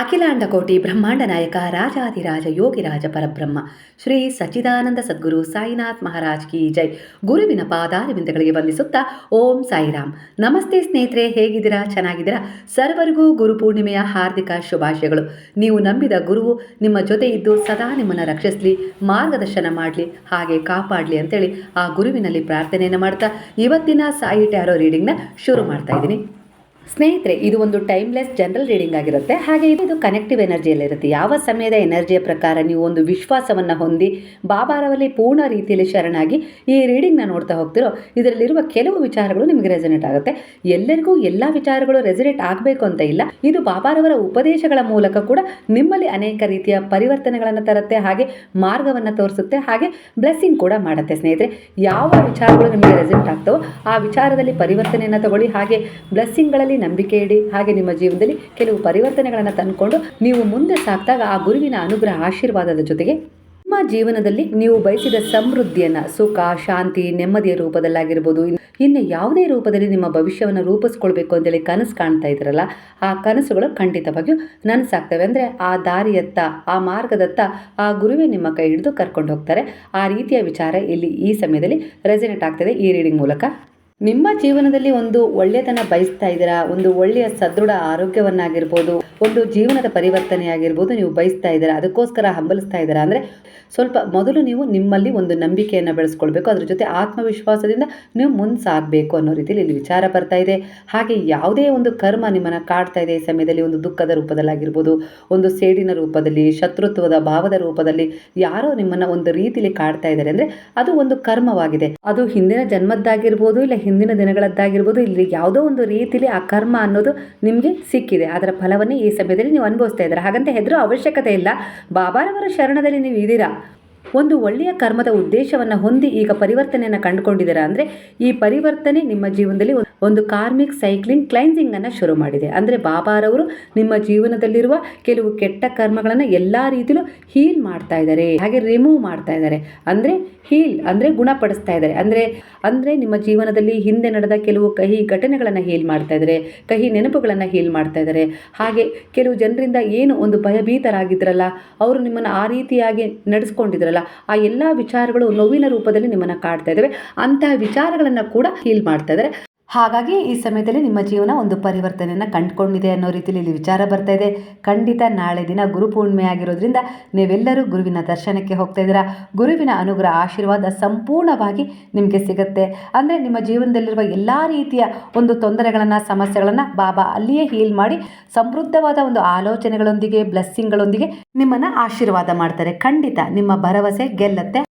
ಅಖಿಲಾಂಡ ಕೋಟಿ ಬ್ರಹ್ಮಾಂಡ ನಾಯಕ ರಾಜಾದಿರಾಜ ಯೋಗಿರಾಜ ಪರಬ್ರಹ್ಮ. ಶ್ರೀ ಸಚ್ಚಿದಾನಂದ ಸದ್ಗುರು ಸಾಯಿನಾಥ್ ಮಹಾರಾಜ್ ಕಿ ಜೈ. ಗುರುವಿನ ಪಾದಾರವಿಂದಗಳಿಗೆ ವಂದಿಸುತ್ತಾ ಓಂ ಸಾಯಿರಾಮ್. ನಮಸ್ತೆ ಸ್ನೇಹಿತರೆ, ಹೇಗಿದ್ದೀರಾ? ಚೆನ್ನಾಗಿದ್ದೀರಾ? ಸರ್ವರಿಗೂ ಗುರು ಪೂರ್ಣಿಮೆಯ ಹಾರ್ದಿಕ ಶುಭಾಶಯಗಳು. ನೀವು ನಂಬಿದ ಗುರುವು ನಿಮ್ಮ ಜೊತೆ ಇದ್ದು ಸದಾ ನಿಮ್ಮನ್ನು ರಕ್ಷಿಸಲಿ, ಮಾರ್ಗದರ್ಶನ ಮಾಡಲಿ, ಹಾಗೆ ಕಾಪಾಡಲಿ ಅಂತೇಳಿ ಆ ಗುರುವಿನಲ್ಲಿ ಪ್ರಾರ್ಥನೆಯನ್ನು ಮಾಡ್ತಾ ಇವತ್ತಿನ ಸಾಯಿ ಟ್ಯಾರೋ ರೀಡಿಂಗ್ನ ಶುರು ಮಾಡ್ತಾ ಇದ್ದೀನಿ. ಸ್ನೇಹಿತರೆ, ಇದು ಒಂದು ಟೈಮ್ಲೆಸ್ ಜನರಲ್ ರೀಡಿಂಗ್ ಆಗಿರುತ್ತೆ. ಹಾಗೆ ಇದು ಕನೆಕ್ಟಿವ್ ಎನರ್ಜಿಯಲ್ಲಿರುತ್ತೆ ಯಾವ ಸಮಯದ ಎನರ್ಜಿಯ ಪ್ರಕಾರ ನೀವು ಒಂದು ವಿಶ್ವಾಸವನ್ನು ಹೊಂದಿ, ಬಾಬಾರವಲ್ಲಿ ಪೂರ್ಣ ರೀತಿಯಲ್ಲಿ ಶರಣಾಗಿ ಈ ರೀಡಿಂಗ್ನ ನೋಡ್ತಾ ಹೋಗ್ತಿರೋ, ಇದರಲ್ಲಿರುವ ಕೆಲವು ವಿಚಾರಗಳು ನಿಮಗೆ ರೆಸನೇಟ್ ಆಗುತ್ತೆ. ಎಲ್ಲರಿಗೂ ಎಲ್ಲ ವಿಚಾರಗಳು ರೆಸನೇಟ್ ಆಗಬೇಕು ಅಂತ ಇಲ್ಲ. ಇದು ಬಾಬಾರವರ ಉಪದೇಶಗಳ ಮೂಲಕ ಕೂಡ ನಿಮ್ಮಲ್ಲಿ ಅನೇಕ ರೀತಿಯ ಪರಿವರ್ತನೆಗಳನ್ನು ತರುತ್ತೆ, ಹಾಗೆ ಮಾರ್ಗವನ್ನು ತೋರಿಸುತ್ತೆ, ಹಾಗೆ ಬ್ಲೆಸ್ಸಿಂಗ್ ಕೂಡ ಮಾಡುತ್ತೆ ಸ್ನೇಹಿತರೆ. ಯಾವ ವಿಚಾರಗಳು ನಿಮಗೆ ರೆಸನೇಟ್ ಆಗ್ತವೋ, ಆ ವಿಚಾರದಲ್ಲಿ ಪರಿವರ್ತನೆಯನ್ನು ತಗೊಳ್ಳಿ, ಹಾಗೆ ಬ್ಲೆಸ್ಸಿಂಗ್ಗಳಲ್ಲಿ ನಂಬಿಕೆ ಇಡಿ. ಹಾಗೆ ನಿಮ್ಮ ಜೀವನದಲ್ಲಿ ಕೆಲವು ಪರಿವರ್ತನೆಗಳನ್ನು ತಂದುಕೊಂಡು ನೀವು ಮುಂದೆ ಸಾಕ್ತಾಗ ಆ ಗುರುವಿನ ಅನುಗ್ರಹ, ಆಶೀರ್ವಾದದ ಜೊತೆಗೆ ನಿಮ್ಮ ಜೀವನದಲ್ಲಿ ನೀವು ಬಯಸಿದ ಸಮೃದ್ಧಿಯನ್ನು, ಸುಖ, ಶಾಂತಿ, ನೆಮ್ಮದಿಯ ರೂಪದಲ್ಲಾಗಿರ್ಬೋದು. ಇನ್ನು ಯಾವುದೇ ರೂಪದಲ್ಲಿ ನಿಮ್ಮ ಭವಿಷ್ಯವನ್ನು ರೂಪಿಸ್ಕೊಳ್ಬೇಕು ಅಂತೇಳಿ ಕನಸು ಕಾಣ್ತಾ ಇದ್ರಲ್ಲ ಆ ಕನಸುಗಳು ಖಂಡಿತವಾಗಿಯೂ ನನಸಾಗ್ತವೆ. ಅಂದರೆ ಆ ದಾರಿಯತ್ತ, ಆ ಮಾರ್ಗದತ್ತ ಆ ಗುರುವೇ ನಿಮ್ಮ ಕೈ ಹಿಡಿದು ಕರ್ಕೊಂಡು ಹೋಗ್ತಾರೆ. ಆ ರೀತಿಯ ವಿಚಾರ ಇಲ್ಲಿ ಈ ಸಮಯದಲ್ಲಿ ರೆಸಿನೆಟ್ ಆಗ್ತದೆ ಈ ರೀಡಿಂಗ್ ಮೂಲಕ. ನಿಮ್ಮ ಜೀವನದಲ್ಲಿ ಒಂದು ಒಳ್ಳೆಯತನ ಬಯಸ್ತಾ ಇದ್ದೀರಾ? ಒಂದು ಒಳ್ಳೆಯ ಸದೃಢ ಆರೋಗ್ಯವನ್ನಾಗಿರ್ಬೋದು, ಒಂದು ಜೀವನದ ಪರಿವರ್ತನೆ ಆಗಿರ್ಬೋದು ನೀವು ಬಯಸ್ತಾ ಇದ್ದೀರಾ? ಅದಕ್ಕೋಸ್ಕರ ಹಂಬಲಿಸ್ತಾ ಇದ್ದೀರಾ? ಅಂದರೆ ಸ್ವಲ್ಪ ಮೊದಲು ನೀವು ನಿಮ್ಮಲ್ಲಿ ಒಂದು ನಂಬಿಕೆಯನ್ನು ಬೆಳೆಸ್ಕೊಳ್ಬೇಕು. ಅದ್ರ ಜೊತೆ ಆತ್ಮವಿಶ್ವಾಸದಿಂದ ನೀವು ಮುಂದೆ ಸಾಗಬೇಕು ಅನ್ನೋ ರೀತಿಯಲ್ಲಿ ಇಲ್ಲಿ ವಿಚಾರ ಬರ್ತಾ ಇದೆ. ಹಾಗೆ ಯಾವುದೇ ಒಂದು ಕರ್ಮ ನಿಮ್ಮನ್ನು ಕಾಡ್ತಾ ಇದೆ. ಈ ಸಮಯದಲ್ಲಿ ಒಂದು ದುಃಖದ ರೂಪದಲ್ಲಾಗಿರ್ಬೋದು, ಒಂದು ಸೇಡಿನ ರೂಪದಲ್ಲಿ, ಶತ್ರುತ್ವದ ಭಾವದ ರೂಪದಲ್ಲಿ ಯಾರೋ ನಿಮ್ಮನ್ನು ಒಂದು ರೀತಿಯಲ್ಲಿ ಕಾಡ್ತಾ ಇದ್ದಾರೆ. ಅಂದರೆ ಅದು ಒಂದು ಕರ್ಮವಾಗಿದೆ. ಅದು ಹಿಂದಿನ ಜನ್ಮದ್ದಾಗಿರ್ಬೋದು, ಇಲ್ಲ ಹಿಂದಿನ ದಿನಗಳದ್ದಾಗಿರ್ಬೋದು, ಇಲ್ಲಿ ಯಾವುದೋ ಒಂದು ರೀತಿಯಲ್ಲಿ ಆ ಕರ್ಮ ಅನ್ನೋದು ನಿಮಗೆ ಸಿಕ್ಕಿದೆ. ಅದರ ಫಲವನ್ನು ಈ ಸಮಯದಲ್ಲಿ ನೀವು ಅನುಭವಿಸ್ತಾ ಇದ್ದಾರೆ. ಹಾಗಂತ ಹೆದರೋ ಅವಶ್ಯಕತೆ ಇಲ್ಲ. ಬಾಬಾರವರ ಶರಣದಲ್ಲಿ ನೀವು ಇದ್ದೀರಾ? ಒಂದು ಒಳ್ಳೆಯ ಕರ್ಮದ ಉದ್ದೇಶವನ್ನು ಹೊಂದಿ ಈಗ ಪರಿವರ್ತನೆಯನ್ನು ಕಂಡುಕೊಂಡಿದ್ದೀರಾ ಅಂದರೆ ಈ ಪರಿವರ್ತನೆ ನಿಮ್ಮ ಜೀವನದಲ್ಲಿ ಒಂದು- ಕಾರ್ಮಿಕ್ ಸೈಕ್ಲಿಂಗ್ ಕ್ಲೈನ್ಸಿಂಗ್ ಅನ್ನು ಶುರು ಮಾಡಿದೆ. ಅಂದರೆ ಬಾಬಾರವರು ನಿಮ್ಮ ಜೀವನದಲ್ಲಿರುವ ಕೆಲವು ಕೆಟ್ಟ ಕರ್ಮಗಳನ್ನು ಎಲ್ಲ ರೀತಿಯಲ್ಲೂ ಹೀಲ್ ಮಾಡ್ತಾ ಇದ್ದಾರೆ. ಹಾಗೆ ರಿಮೂವ್ ಮಾಡ್ತಾ ಇದ್ದಾರೆ. ಅಂದರೆ ಹೀಲ್, ಅಂದರೆ ಗುಣಪಡಿಸ್ತಾ ಇದ್ದಾರೆ. ಅಂದರೆ ಅಂದರೆ ನಿಮ್ಮ ಜೀವನದಲ್ಲಿ ಹಿಂದೆ ನಡೆದ ಕೆಲವು ಕಹಿ ಘಟನೆಗಳನ್ನು ಹೀಲ್ ಮಾಡ್ತಾ ಇದ್ದಾರೆ. ಕಹಿ ನೆನಪುಗಳನ್ನು ಹೀಲ್ ಮಾಡ್ತಾ ಇದ್ದಾರೆ. ಹಾಗೆ ಕೆಲವು ಜನರಿಂದ ಏನು ಒಂದು ಭಯಭೀತರಾಗಿದ್ದರಲ್ಲ ಅವರು ನಿಮ್ಮನ್ನು ಆ ರೀತಿಯಾಗಿ ನಡೆಸ್ಕೊಂಡಿದ್ರಲ್ಲ ಆ ಎಲ್ಲ ವಿಚಾರಗಳು ನೋವಿನ ರೂಪದಲ್ಲಿ ನಿಮ್ಮನ್ನು ಕಾಡ್ತಾ ಇದ್ದಾವೆ ಅಂತಹ ವಿಚಾರಗಳನ್ನು ಕೂಡ ಹೀಲ್ ಮಾಡ್ತಾ ಇದ್ದಾರೆ ಹಾಗಾಗಿ ಈ ಸಮಯದಲ್ಲಿ ನಿಮ್ಮ ಜೀವನ ಒಂದು ಪರಿವರ್ತನೆಯನ್ನು ಕಂಡುಕೊಂಡಿದೆ ಅನ್ನೋ ರೀತಿಯಲ್ಲಿ ಇಲ್ಲಿ ವಿಚಾರ ಬರ್ತಾ ಇದೆ. ಖಂಡಿತ ನಾಳೆ ದಿನ ಗುರುಪೂರ್ಣಿಮೆ ಆಗಿರೋದ್ರಿಂದ ನೀವೆಲ್ಲರೂ ಗುರುವಿನ ದರ್ಶನಕ್ಕೆ ಹೋಗ್ತಾ ಇದ್ದೀರಾ. ಗುರುವಿನ ಅನುಗ್ರಹ, ಆಶೀರ್ವಾದ ಸಂಪೂರ್ಣವಾಗಿ ನಿಮಗೆ ಸಿಗುತ್ತೆ. ಅಂದರೆ ನಿಮ್ಮ ಜೀವನದಲ್ಲಿರುವ ಎಲ್ಲ ರೀತಿಯ ಒಂದು ತೊಂದರೆಗಳನ್ನು, ಸಮಸ್ಯೆಗಳನ್ನು ಬಾಬಾ ಅಲ್ಲಿಯೇ ಹೀಲ್ ಮಾಡಿ ಸಮೃದ್ಧವಾದ ಒಂದು ಆಲೋಚನೆಗಳೊಂದಿಗೆ ಬ್ಲೆಸ್ಸಿಂಗ್ಗಳೊಂದಿಗೆ ನಿಮ್ಮನ್ನು ಆಶೀರ್ವಾದ ಮಾಡ್ತಾರೆ. ಖಂಡಿತ ನಿಮ್ಮ ಭರವಸೆ ಗೆಲ್ಲತ್ತೆ.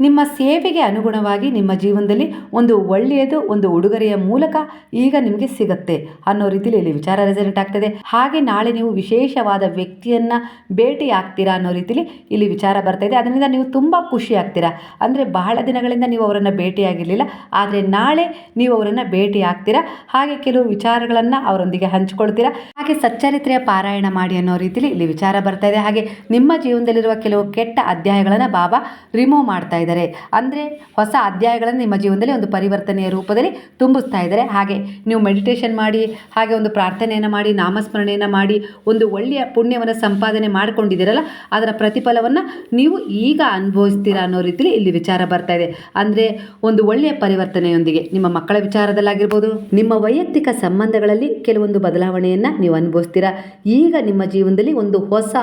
ನಿಮ್ಮ ಸೇವೆಗೆ ಅನುಗುಣವಾಗಿ ನಿಮ್ಮ ಜೀವನದಲ್ಲಿ ಒಂದು ಒಳ್ಳೆಯದು, ಒಂದು ಉಡುಗೊರೆಯ ಮೂಲಕ ಈಗ ನಿಮಗೆ ಸಿಗುತ್ತೆ ಅನ್ನೋ ರೀತಿಯಲ್ಲಿ ಇಲ್ಲಿ ವಿಚಾರ ರೆಸಿಡೆಂಟ್ ಆಗ್ತದೆ. ಹಾಗೆ ನಾಳೆ ನೀವು ವಿಶೇಷವಾದ ವ್ಯಕ್ತಿಯನ್ನು ಭೇಟಿ ಆಗ್ತೀರಾ ಅನ್ನೋ ರೀತಿಯಲ್ಲಿ ಇಲ್ಲಿ ವಿಚಾರ ಬರ್ತಾ ಇದೆ. ಅದರಿಂದ ನೀವು ತುಂಬ ಖುಷಿ ಆಗ್ತೀರಾ ಅಂದರೆ ಬಹಳ ದಿನಗಳಿಂದ ನೀವು ಅವರನ್ನು ಭೇಟಿಯಾಗಿರಲಿಲ್ಲ, ಆದರೆ ನಾಳೆ ನೀವು ಅವರನ್ನು ಭೇಟಿ ಆಗ್ತೀರಾ ಹಾಗೆ ಕೆಲವು ವಿಚಾರಗಳನ್ನು ಅವರೊಂದಿಗೆ ಹಂಚಿಕೊಳ್ತೀರಾ. ಹಾಗೆ ಸಚ್ಚರಿತ್ರೆಯ ಪಾರಾಯಣ ಮಾಡಿ ಅನ್ನೋ ರೀತಿಯಲ್ಲಿ ಇಲ್ಲಿ ವಿಚಾರ ಬರ್ತಾ ಇದೆ. ಹಾಗೆ ನಿಮ್ಮ ಜೀವನದಲ್ಲಿರುವ ಕೆಲವು ಕೆಟ್ಟ ಅಧ್ಯಾಯಗಳನ್ನು ಬಾಬಾ ರಿಮೂವ್ ಮಾಡ್ತಾ ಇದ್ದಾರೆ. ಅಂದರೆ ಹೊಸ ಅಧ್ಯಾಯಗಳನ್ನು ನಿಮ್ಮ ಜೀವನದಲ್ಲಿ ಒಂದು ಪರಿವರ್ತನೆಯ ರೂಪದಲ್ಲಿ ತುಂಬಿಸ್ತಾ ಇದ್ದಾರೆ. ಹಾಗೆ ನೀವು ಮೆಡಿಟೇಷನ್ ಮಾಡಿ, ಹಾಗೆ ಒಂದು ಪ್ರಾರ್ಥನೆಯನ್ನು ಮಾಡಿ, ನಾಮಸ್ಮರಣೆಯನ್ನು ಮಾಡಿ, ಒಂದು ಒಳ್ಳೆಯ ಪುಣ್ಯವನ್ನು ಸಂಪಾದನೆ ಮಾಡಿಕೊಂಡಿದ್ದೀರಲ್ಲ, ಅದರ ಪ್ರತಿಫಲವನ್ನು ನೀವು ಈಗ ಅನುಭವಿಸ್ತೀರಾ ಅನ್ನೋ ರೀತಿಯಲ್ಲಿ ಇಲ್ಲಿ ವಿಚಾರ ಬರ್ತಾ ಇದೆ. ಅಂದರೆ ಒಂದು ಒಳ್ಳೆಯ ಪರಿವರ್ತನೆಯೊಂದಿಗೆ ನಿಮ್ಮ ಮಕ್ಕಳ ವಿಚಾರದಲ್ಲಾಗಿರ್ಬೋದು, ನಿಮ್ಮ ವೈಯಕ್ತಿಕ ಸಂಬಂಧಗಳಲ್ಲಿ ಕೆಲವೊಂದು ಬದಲಾವಣೆಯನ್ನು ನೀವು ಅನುಭವಿಸ್ತೀರಾ. ಈಗ ನಿಮ್ಮ ಜೀವನದಲ್ಲಿ ಒಂದು ಹೊಸ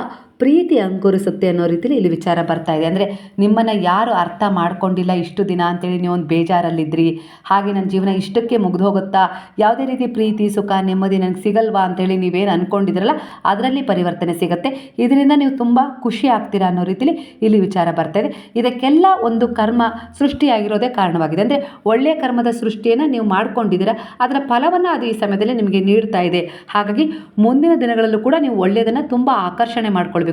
ಪ್ರೀತಿ ಅಂಕುರಿಸುತ್ತೆ ಅನ್ನೋ ರೀತಿಯಲ್ಲಿ ಇಲ್ಲಿ ವಿಚಾರ ಬರ್ತಾ ಇದೆ. ಅಂದರೆ ನಿಮ್ಮನ್ನು ಯಾರು ಅರ್ಥ ಮಾಡ್ಕೊಂಡಿಲ್ಲ ಇಷ್ಟು ದಿನ ಅಂತೇಳಿ ನೀವು ಒಂದು ಬೇಜಾರಲ್ಲಿದ್ದಿರಿ ಹಾಗೆ ನನ್ನ ಜೀವನ ಇಷ್ಟಕ್ಕೆ ಮುಗಿದು ಹೋಗುತ್ತಾ? ಯಾವುದೇ ರೀತಿ ಪ್ರೀತಿ, ಸುಖ, ನೆಮ್ಮದಿ ನನಗೆ ಸಿಗಲ್ವಾ ಅಂತೇಳಿ ನೀವೇನು ಅಂದ್ಕೊಂಡಿದ್ರಲ್ಲ ಅದರಲ್ಲಿ ಪರಿವರ್ತನೆ ಸಿಗುತ್ತೆ. ಇದರಿಂದ ನೀವು ತುಂಬ ಖುಷಿ ಆಗ್ತೀರಾ ಅನ್ನೋ ರೀತಿಯಲ್ಲಿ ಇಲ್ಲಿ ವಿಚಾರ ಬರ್ತಾ ಇದೆ. ಇದಕ್ಕೆಲ್ಲ ಒಂದು ಕರ್ಮ ಸೃಷ್ಟಿಯಾಗಿರೋದೇ ಕಾರಣವಾಗಿದೆ. ಅಂದರೆ ಒಳ್ಳೆಯ ಕರ್ಮದ ಸೃಷ್ಟಿಯನ್ನು ನೀವು ಮಾಡ್ಕೊಂಡಿದ್ದೀರಾ, ಅದರ ಫಲವನ್ನು ಅದು ಈ ಸಮಯದಲ್ಲಿ ನಿಮಗೆ ನೀಡ್ತಾ ಇದೆ. ಹಾಗಾಗಿ ಮುಂದಿನ ದಿನಗಳಲ್ಲೂ ಕೂಡ ನೀವು ಒಳ್ಳೆಯದನ್ನು ತುಂಬ ಆಕರ್ಷಣೆ ಮಾಡ್ಕೊಳ್ಬೇಕು.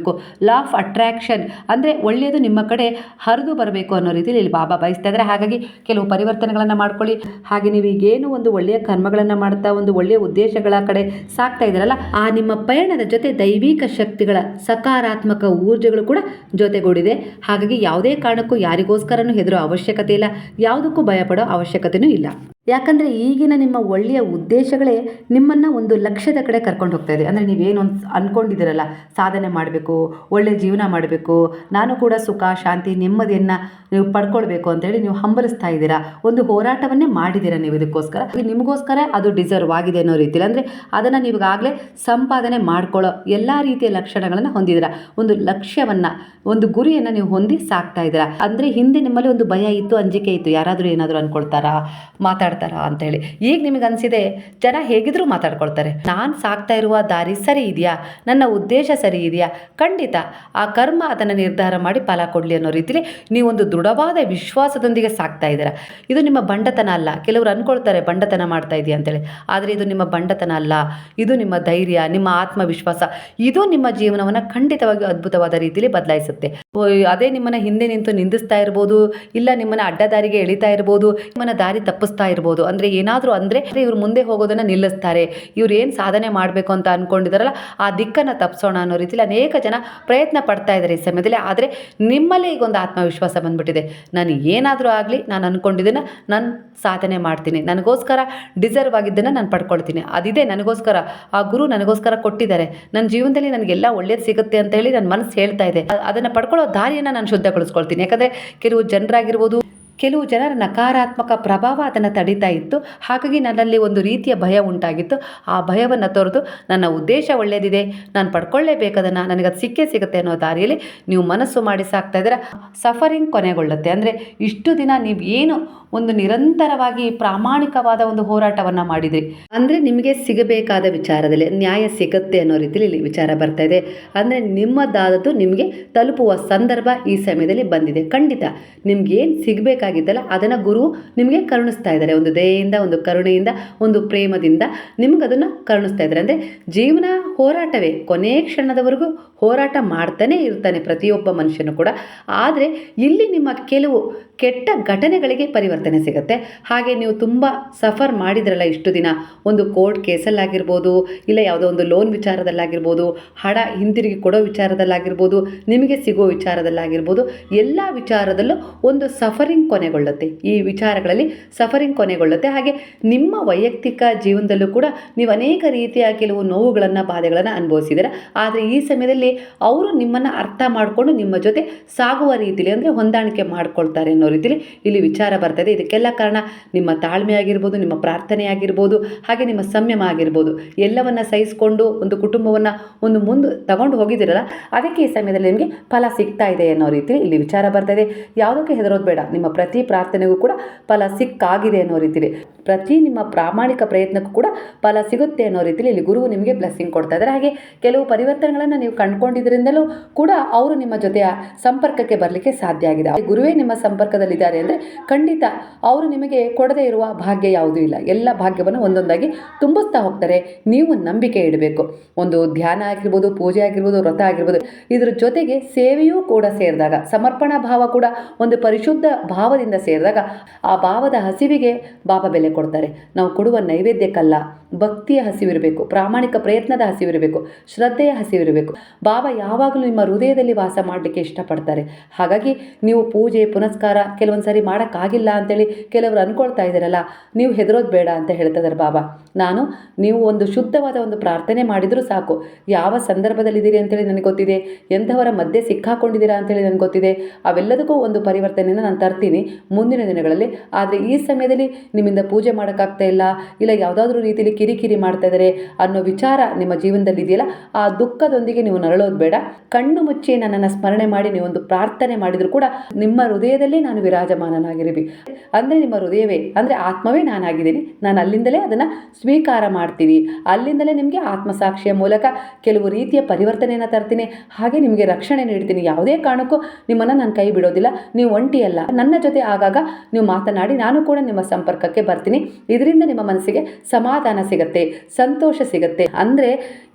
ಲಾ ಆಫ್ ಅಟ್ರಾಕ್ಷನ್ ಅಂದರೆ ಒಳ್ಳೆಯದು ನಿಮ್ಮ ಕಡೆ ಹರಿದು ಬರಬೇಕು ಅನ್ನೋ ರೀತಿಯಲ್ಲಿ ಇಲ್ಲಿ ಬಾಬಾ ಬಯಸ್ತಾ ಇದ್ದಾರೆ. ಹಾಗಾಗಿ ಕೆಲವು ಪರಿವರ್ತನೆಗಳನ್ನು ಮಾಡ್ಕೊಳ್ಳಿ. ಹಾಗೆ ನೀವು ಈಗೇನು ಒಂದು ಒಳ್ಳೆಯ ಕರ್ಮಗಳನ್ನು ಮಾಡ್ತಾ, ಒಂದು ಒಳ್ಳೆಯ ಉದ್ದೇಶಗಳ ಕಡೆ ಸಾಕ್ತಾ ಇದ್ದೀರಲ್ಲ, ಆ ನಿಮ್ಮ ಪಯಣದ ಜೊತೆ ದೈವಿಕ ಶಕ್ತಿಗಳ ಸಕಾರಾತ್ಮಕ ಊರ್ಜೆಗಳು ಕೂಡ ಜೊತೆಗೂಡಿದೆ. ಹಾಗಾಗಿ ಯಾವುದೇ ಕಾರಣಕ್ಕೂ ಯಾರಿಗೋಸ್ಕರನೂ ಹೆದರೋ ಅವಶ್ಯಕತೆ ಇಲ್ಲ. ಯಾವುದಕ್ಕೂ ಭಯಪಡೋ ಅವಶ್ಯಕತೆಯೂ ಇಲ್ಲ. ಯಾಕಂದರೆ ಈಗಿನ ನಿಮ್ಮ ಒಳ್ಳೆಯ ಉದ್ದೇಶಗಳೇ ನಿಮ್ಮನ್ನು ಒಂದು ಲಕ್ಷ್ಯದ ಕಡೆ ಕರ್ಕೊಂಡು ಹೋಗ್ತಾ ಇದೆ. ಅಂದರೆ ನೀವೇನು ಒಂದು ಅಂದ್ಕೊಂಡಿದ್ದೀರಲ್ಲ ಸಾಧನೆ ಮಾಡಬೇಕು ಒಳ್ಳೆಯ ಜೀವನ ಮಾಡಬೇಕು, ನಾನು ಕೂಡ ಸುಖ, ಶಾಂತಿ, ನೆಮ್ಮದಿಯನ್ನು ನೀವು ಪಡ್ಕೊಳ್ಬೇಕು ಅಂತೇಳಿ ನೀವು ಹಂಬಲಿಸ್ತಾ ಇದ್ದೀರಾ? ಒಂದು ಹೋರಾಟವನ್ನೇ ಮಾಡಿದ್ದೀರಾ ನೀವು ಇದಕ್ಕೋಸ್ಕರ? ಇದು ನಿಮಗೋಸ್ಕರ ಅದು ಡಿಸರ್ವ್ ಆಗಿದೆ ಅನ್ನೋ ರೀತಿಯಲ್ಲಿ ಅಂದರೆ ಅದನ್ನು ನೀವಾಗಲೇ ಸಂಪಾದನೆ ಮಾಡ್ಕೊಳ್ಳೋ ಎಲ್ಲ ರೀತಿಯ ಲಕ್ಷಣಗಳನ್ನು ಹೊಂದಿದ್ದೀರಾ? ಒಂದು ಲಕ್ಷ್ಯವನ್ನು, ಒಂದು ಗುರಿಯನ್ನು ನೀವು ಹೊಂದಿ ಸಾಕ್ತಾ ಇದ್ದೀರಾ? ಅಂದರೆ ಹಿಂದೆ ನಿಮ್ಮಲ್ಲಿ ಒಂದು ಭಯ ಇತ್ತು, ಅಂಜಿಕೆ ಇತ್ತು. ಯಾರಾದರೂ ಏನಾದರೂ ಅಂದ್ಕೊಳ್ತಾರಾ ಮಾತಾಡ್ತಾರಾ ಅಂತೇಳಿ. ಈಗ ನಿಮಗೆ ಅನಿಸಿದೆ, ಜನ ಹೇಗಿದ್ರು ಮಾತಾಡ್ಕೊಳ್ತಾರೆ. ನಾನು ಸಾಕ್ತಾ ಇರುವ ದಾರಿ ಸರಿ ಇದೆಯಾ? ನನ್ನ ಉದ್ದೇಶ ಸರಿ ಇದೆಯಾ? ಖಂಡಿತ. ಆ ಕರ್ಮ ಅದನ್ನು ನಿರ್ಧಾರ ಮಾಡಿ ಫಲ ಕೊಡಲಿ ಅನ್ನೋ ರೀತಿಲಿ ನೀವೊಂದು ದೃಢವಾದ ವಿಶ್ವಾಸದೊಂದಿಗೆ ಸಾಕ್ತಾ ಇದ್ದೀರಾ? ಇದು ನಿಮ್ಮ ಬಂಡತನ ಅಲ್ಲ. ಕೆಲವರು ಅನ್ಕೊಳ್ತಾರೆ, ಬಂಡತನ ಮಾಡ್ತಾ ಇದೆಯಾ ಅಂತೇಳಿ. ಆದರೆ ಇದು ನಿಮ್ಮ ಬಂಡತನ ಅಲ್ಲ. ಇದು ನಿಮ್ಮ ಧೈರ್ಯ, ನಿಮ್ಮ ಆತ್ಮವಿಶ್ವಾಸ. ಇದು ನಿಮ್ಮ ಜೀವನವನ್ನು ಖಂಡಿತವಾಗಿ ಅದ್ಭುತವಾದ ರೀತಿಯಲ್ಲಿ ಬದಲಾಯಿಸುತ್ತೆ. ಅದೇ ನಿಮ್ಮನ್ನ ಹಿಂದೆ ನಿಂತು ನಿಂದಿಸ್ತಾ ಇರ್ಬೋದು, ಇಲ್ಲ ನಿಮ್ಮನ್ನ ಅಡ್ಡದಾರಿಗೆ ಎಳಿತಾ ಇರ್ಬೋದು, ನಿಮ್ಮನ್ನ ದಾರಿ ತಪ್ಪಿಸ್ತಾ ಇರ್ಬೋದು. ಅಂದರೆ ಏನಾದರೂ ಅಂದರೆ ಇವ್ರು ಮುಂದೆ ಹೋಗೋದನ್ನು ನಿಲ್ಲಿಸ್ತಾರೆ. ಇವ್ರು ಏನು ಸಾಧನೆ ಮಾಡಬೇಕು ಅಂತ ಅಂದ್ಕೊಂಡಿದಾರಲ್ಲ ಆ ದಿಕ್ಕನ್ನು ತಪ್ಪಿಸೋಣ ಅನ್ನೋ ರೀತಿಯಲ್ಲಿ ಅನೇಕ ಜನ ಪ್ರಯತ್ನ ಪಡ್ತಾ ಇದ್ದಾರೆ ಈ ಸಮಯದಲ್ಲಿ. ಆದರೆ ನಿಮ್ಮಲ್ಲೇ ಈಗ ಒಂದು ಆತ್ಮವಿಶ್ವಾಸ ಬಂದ್ಬಿಟ್ಟಿದೆ. ನಾನು ಏನಾದರೂ ಆಗಲಿ ನಾನು ಅಂದ್ಕೊಂಡಿದ್ದನ್ನು ನಾನು ಸಾಧನೆ ಮಾಡ್ತೀನಿ. ನನಗೋಸ್ಕರ ಡಿಸರ್ವ್ ಆಗಿದ್ದನ್ನು ನಾನು ಪಡ್ಕೊಳ್ತೀನಿ. ಅದಿದೆ ನನಗೋಸ್ಕರ. ಆ ಗುರು ನನಗೋಸ್ಕರ ಕೊಟ್ಟಿದ್ದಾರೆ. ನನ್ನ ಜೀವನದಲ್ಲಿ ನನಗೆಲ್ಲ ಒಳ್ಳೇದು ಸಿಗುತ್ತೆ ಅಂತ ಹೇಳಿ ನನ್ನ ಮನಸ್ಸು ಹೇಳ್ತಾ ಇದೆ. ಅದನ್ನು ಪಡ್ಕೊಳ್ಳೋ ದಾರಿಯನ್ನು ನಾನು ಶುದ್ಧಗೊಳಿಸ್ಕೊಳ್ತೀನಿ. ಯಾಕಂದರೆ ಕೆಲವು ಜನರಾಗಿರ್ಬೋದು ಕೆಲವು ಜನರ ನಕಾರಾತ್ಮಕ ಪ್ರಭಾವ ಅದನ್ನು ತಡೀತಾ ಇತ್ತು. ಹಾಗಾಗಿ ನನ್ನಲ್ಲಿ ಒಂದು ರೀತಿಯ ಭಯ ಉಂಟಾಗಿತ್ತು. ಆ ಭಯವನ್ನು ತೊರೆದು ನನ್ನ ಉದ್ದೇಶ ಒಳ್ಳೆಯದಿದೆ. ನಾನು ಪಡ್ಕೊಳ್ಳೇಬೇಕದನ್ನು ನನಗೆ ಅದು ಸಿಕ್ಕೇ ಸಿಗುತ್ತೆ ಅನ್ನೋ ದಾರಿಯಲ್ಲಿ ನೀವು ಮನಸ್ಸು ಮಾಡಿ ಸಾಕ್ತಾ ಇದ್ದೀರ? ಸಫರಿಂಗ್ ಕೊನೆಗೊಳ್ಳುತ್ತೆ. ಅಂದರೆ ಇಷ್ಟು ದಿನ ನೀವು ಏನು ಒಂದು ನಿರಂತರವಾಗಿ ಪ್ರಾಮಾಣಿಕವಾದ ಒಂದು ಹೋರಾಟವನ್ನು ಮಾಡಿದ್ರಿ? ಅಂದರೆ ನಿಮಗೆ ಸಿಗಬೇಕಾದ ವಿಚಾರದಲ್ಲಿ ನ್ಯಾಯ ಸಿಗುತ್ತೆ ಅನ್ನೋ ರೀತಿಯಲ್ಲಿ ಇಲ್ಲಿ ವಿಚಾರ ಬರ್ತಾ ಇದೆ. ಅಂದರೆ ನಿಮ್ಮದಾದದ್ದು ನಿಮಗೆ ತಲುಪುವ ಸಂದರ್ಭ ಈ ಸಮಯದಲ್ಲಿ ಬಂದಿದೆ. ಖಂಡಿತ ನಿಮ್ಗೆ ಏನು ಸಿಗಬೇಕಾಗಿದ್ದಲ್ಲ ಅದನ್ನು ಗುರು ನಿಮಗೆ ಕರುಣಿಸ್ತಾ ಇದ್ದಾರೆ. ಒಂದು ದಯೆಯಿಂದ, ಒಂದು ಕರುಣೆಯಿಂದ, ಒಂದು ಪ್ರೇಮದಿಂದ ನಿಮ್ಗೆ ಅದನ್ನು ಕರುಣಿಸ್ತಾ ಇದ್ದಾರೆ. ಅಂದರೆ ಜೀವನ ಹೋರಾಟವೇ, ಕೊನೆ ಕ್ಷಣದವರೆಗೂ ಹೋರಾಟ ಮಾಡ್ತಾನೆ ಇರ್ತಾನೆ ಪ್ರತಿಯೊಬ್ಬ ಮನುಷ್ಯನು ಕೂಡ. ಆದರೆ ಇಲ್ಲಿ ನಿಮ್ಮ ಕೆಲವು ಕೆಟ್ಟ ಘಟನೆಗಳಿಗೆ ಪರಿವರ್ತನೆ ಸಿಗುತ್ತೆ. ಹಾಗೆ ನೀವು ತುಂಬ ಸಫರ್ ಮಾಡಿದ್ರಲ್ಲ ಇಷ್ಟು ದಿನ, ಒಂದು ಕೋರ್ಟ್ ಕೇಸಲ್ಲಾಗಿರ್ಬೋದು, ಇಲ್ಲ ಯಾವುದೋ ಒಂದು ಲೋನ್ ವಿಚಾರದಲ್ಲಾಗಿರ್ಬೋದು, ಹಣ ಹಿಂದಿರುಗಿ ಕೊಡೋ ವಿಚಾರದಲ್ಲಾಗಿರ್ಬೋದು, ನಿಮಗೆ ಸಿಗೋ ವಿಚಾರದಲ್ಲಾಗಿರ್ಬೋದು, ಎಲ್ಲ ವಿಚಾರದಲ್ಲೂ ಒಂದು ಸಫರಿಂಗ್ ಕೊನೆಗೊಳ್ಳುತ್ತೆ. ಈ ವಿಚಾರಗಳಲ್ಲಿ ಸಫರಿಂಗ್ ಕೊನೆಗೊಳ್ಳುತ್ತೆ. ಹಾಗೆ ನಿಮ್ಮ ವೈಯಕ್ತಿಕ ಜೀವನದಲ್ಲೂ ಕೂಡ ನೀವು ಅನೇಕ ರೀತಿಯ ಕೆಲವು ನೋವುಗಳನ್ನು, ಬಾಧೆಗಳನ್ನು ಅನುಭವಿಸಿದ್ದೀರ? ಆದರೆ ಈ ಸಮಯದಲ್ಲಿ ಅವರು ನಿಮ್ಮನ್ನು ಅರ್ಥ ಮಾಡಿಕೊಂಡು ನಿಮ್ಮ ಜೊತೆ ಸಾಗುವ ರೀತಿಯಲ್ಲಿ ಅಂದರೆ ಹೊಂದಾಣಿಕೆ ಮಾಡ್ಕೊಳ್ತಾರೆ ಅನ್ನೋ ರೀತಿಯಲ್ಲಿ ಇಲ್ಲಿ ವಿಚಾರ ಬರ್ತದೆ. ಇದಕ್ಕೆಲ್ಲ ಕಾರಣ ನಿಮ್ಮ ತಾಳ್ಮೆ ಆಗಿರ್ಬೋದು, ನಿಮ್ಮ ಪ್ರಾರ್ಥನೆ ಆಗಿರ್ಬೋದು, ಹಾಗೆ ನಿಮ್ಮ ಸಂಯಮ ಆಗಿರ್ಬೋದು. ಎಲ್ಲವನ್ನ ಸಹಿಸಿಕೊಂಡು ಒಂದು ಕುಟುಂಬವನ್ನು ಒಂದು ಮುಂದೆ ತಗೊಂಡು ಹೋಗಿದ್ದೀರಲ್ಲ, ಅದಕ್ಕೆ ಈ ಸಮಯದಲ್ಲಿ ನಿಮಗೆ ಫಲ ಸಿಗ್ತಾ ಇದೆ ಅನ್ನೋ ರೀತಿಯಲ್ಲಿ ಇಲ್ಲಿ ವಿಚಾರ ಬರ್ತದೆ. ಯಾವುದಕ್ಕೆ ಹೆದರೋದು ಬೇಡ. ನಿಮ್ಮ ಪ್ರತಿ ಪ್ರಾರ್ಥನೆಗೂ ಕೂಡ ಫಲ ಸಿಕ್ಕಾಗಿದೆ ಅನ್ನೋ ರೀತಿಲಿ. ಪ್ರತಿ ನಿಮ್ಮ ಪ್ರಾಮಾಣಿಕ ಪ್ರಯತ್ನಕ್ಕೂ ಕೂಡ ಫಲ ಸಿಗುತ್ತೆ ಅನ್ನೋ ರೀತಿಲಿ ಇಲ್ಲಿ ಗುರುವು ನಿಮಗೆ ಬ್ಲೆಸ್ಸಿಂಗ್ ಕೊಡ್ತಾ ಇದ್ದಾರೆ. ಹಾಗೆ ಕೆಲವು ಪರಿವರ್ತನೆಗಳನ್ನು ನೀವು ಕಂಡುಕೊಂಡಿದ್ದರಿಂದಲೂ ಕೂಡ ಅವರು ನಿಮ್ಮ ಜೊತೆಯ ಸಂಪರ್ಕಕ್ಕೆ ಬರಲಿಕ್ಕೆ ಸಾಧ್ಯ ಆಗಿದೆ. ಗುರುವೇ ನಿಮ್ಮ ಸಂಪರ್ಕದಲ್ಲಿದ್ದಾರೆ ಅಂದರೆ ಖಂಡಿತ ಅವರು ನಿಮಗೆ ಕೊಡದೇ ಇರುವ ಭಾಗ್ಯ ಯಾವುದೂ ಇಲ್ಲ. ಎಲ್ಲ ಭಾಗ್ಯವನ್ನು ಒಂದೊಂದಾಗಿ ತುಂಬಿಸ್ತಾ ಹೋಗ್ತಾರೆ. ನೀವು ನಂಬಿಕೆ ಇಡಬೇಕು. ಒಂದು ಧ್ಯಾನ ಆಗಿರ್ಬೋದು, ಪೂಜೆ ಆಗಿರ್ಬೋದು, ವ್ರತ ಆಗಿರ್ಬೋದು, ಇದರ ಜೊತೆಗೆ ಸೇವೆಯೂ ಕೂಡ ಸೇರಿದಾಗ ಸಮರ್ಪಣಾ ಭಾವ ಕೂಡ ಒಂದು ಪರಿಶುದ್ಧ ಭಾವದಿಂದ ಸೇರಿದಾಗ ಆ ಭಾವದ ಹಸಿವಿಗೆ ಬಾಬಾ ಬೆಲೆ ಕೊಡ್ತಾರೆ. ನಾವು ಕೊಡುವ ನೈವೇದ್ಯಕ್ಕಲ್ಲ ಭಕ್ತಿಯ ಹಸಿವಿರಬೇಕು, ಪ್ರಾಮಾಣಿಕ ಪ್ರಯತ್ನದ ಹಸಿವಿರಬೇಕು, ಶ್ರದ್ಧೆಯ ಹಸಿವಿರಬೇಕು. ಬಾಬಾ ಯಾವಾಗಲೂ ನಿಮ್ಮ ಹೃದಯದಲ್ಲಿ ವಾಸ ಮಾಡಲಿಕ್ಕೆ ಇಷ್ಟಪಡ್ತಾರೆ. ಹಾಗಾಗಿ ನೀವು ಪೂಜೆ, ಪುನಸ್ಕಾರ ಕೆಲವೊಂದು ಸಾರಿ ಮಾಡೋಕ್ಕಾಗಿಲ್ಲ ಅಂತೇಳಿ ಕೆಲವರು ಅಂದ್ಕೊಳ್ತಾ ಇದ್ದೀರಲ್ಲ, ನೀವು ಹೆದರೋದು ಬೇಡ ಅಂತ ಹೇಳ್ತದಾರೆ ಬಾಬಾ. ನಾನು, ನೀವು ಒಂದು ಶುದ್ಧವಾದ ಒಂದು ಪ್ರಾರ್ಥನೆ ಮಾಡಿದರೂ ಸಾಕು. ಯಾವ ಸಂದರ್ಭದಲ್ಲಿದ್ದೀರಿ ಅಂತೇಳಿ ನನಗೆ ಗೊತ್ತಿದೆ. ಎಂಥವರ ಮಧ್ಯೆ ಸಿಕ್ಕಾಕೊಂಡಿದ್ದೀರಾ ಅಂತೇಳಿ ನನಗೆ ಗೊತ್ತಿದೆ. ಅವೆಲ್ಲದಕ್ಕೂ ಒಂದು ಪರಿವರ್ತನೆಯನ್ನು ನಾನು ತರ್ತೀನಿ ಮುಂದಿನ ದಿನಗಳಲ್ಲಿ. ಆದರೆ ಈ ಸಮಯದಲ್ಲಿ ನಿಮ್ಮಿಂದ ಪೂಜೆ ಮಾಡೋಕ್ಕಾಗ್ತಾ ಇಲ್ಲ ಇಲ್ಲ ಯಾವುದಾದ್ರೂ ರೀತಿಯಲ್ಲಿ ಕಿರಿಕಿರಿ ಮಾಡ್ತಾ ಇದ್ದಾರೆ ಅನ್ನೋ ವಿಚಾರ ನಿಮ್ಮ ಜೀವನದಲ್ಲಿ ಇದೆಯಲ್ಲ, ಆ ದುಃಖದೊಂದಿಗೆ ನೀವು ನರಳೋದು ಬೇಡ. ಕಣ್ಣು ಮುಚ್ಚಿ ನನ್ನನ್ನು ಸ್ಮರಣೆ ಮಾಡಿ ನೀವೊಂದು ಪ್ರಾರ್ಥನೆ ಮಾಡಿದರೂ ಕೂಡ ನಿಮ್ಮ ಹೃದಯದಲ್ಲೇ ನಾನು ವಿರಾಜಮಾನನಾಗಿರಬೇಕು ಅಂದರೆ ನಿಮ್ಮ ಹೃದಯವೇ, ಅಂದರೆ ಆತ್ಮವೇ ನಾನಾಗಿದ್ದೀನಿ. ನಾನು ಅಲ್ಲಿಂದಲೇ ಅದನ್ನು ಸ್ವೀಕಾರ ಮಾಡ್ತೀನಿ. ಅಲ್ಲಿಂದಲೇ ನಿಮಗೆ ಆತ್ಮಸಾಕ್ಷಿಯ ಮೂಲಕ ಕೆಲವು ರೀತಿಯ ಪರಿವರ್ತನೆಯನ್ನು ತರ್ತೀನಿ. ಹಾಗೆ ನಿಮಗೆ ರಕ್ಷಣೆ ನೀಡ್ತೀನಿ. ಯಾವುದೇ ಕಾರಣಕ್ಕೂ ನಿಮ್ಮನ್ನು ನಾನು ಕೈ ಬಿಡೋದಿಲ್ಲ. ನೀವು ಒಂಟಿಯಲ್ಲ. ನನ್ನ ಜೊತೆ ಆಗಾಗ ನೀವು ಮಾತನಾಡಿ ನಾನು ಕೂಡ ನಿಮ್ಮ ಸಂಪರ್ಕಕ್ಕೆ ಬರ್ತೀನಿ. ಇದರಿಂದ ನಿಮ್ಮ ಮನಸ್ಸಿಗೆ ಸಮಾಧಾನ ಸಿಗತ್ತೆ, ಸಂತೋಷ ಸಿಗತ್ತೆ. ಅಂದ್ರೆ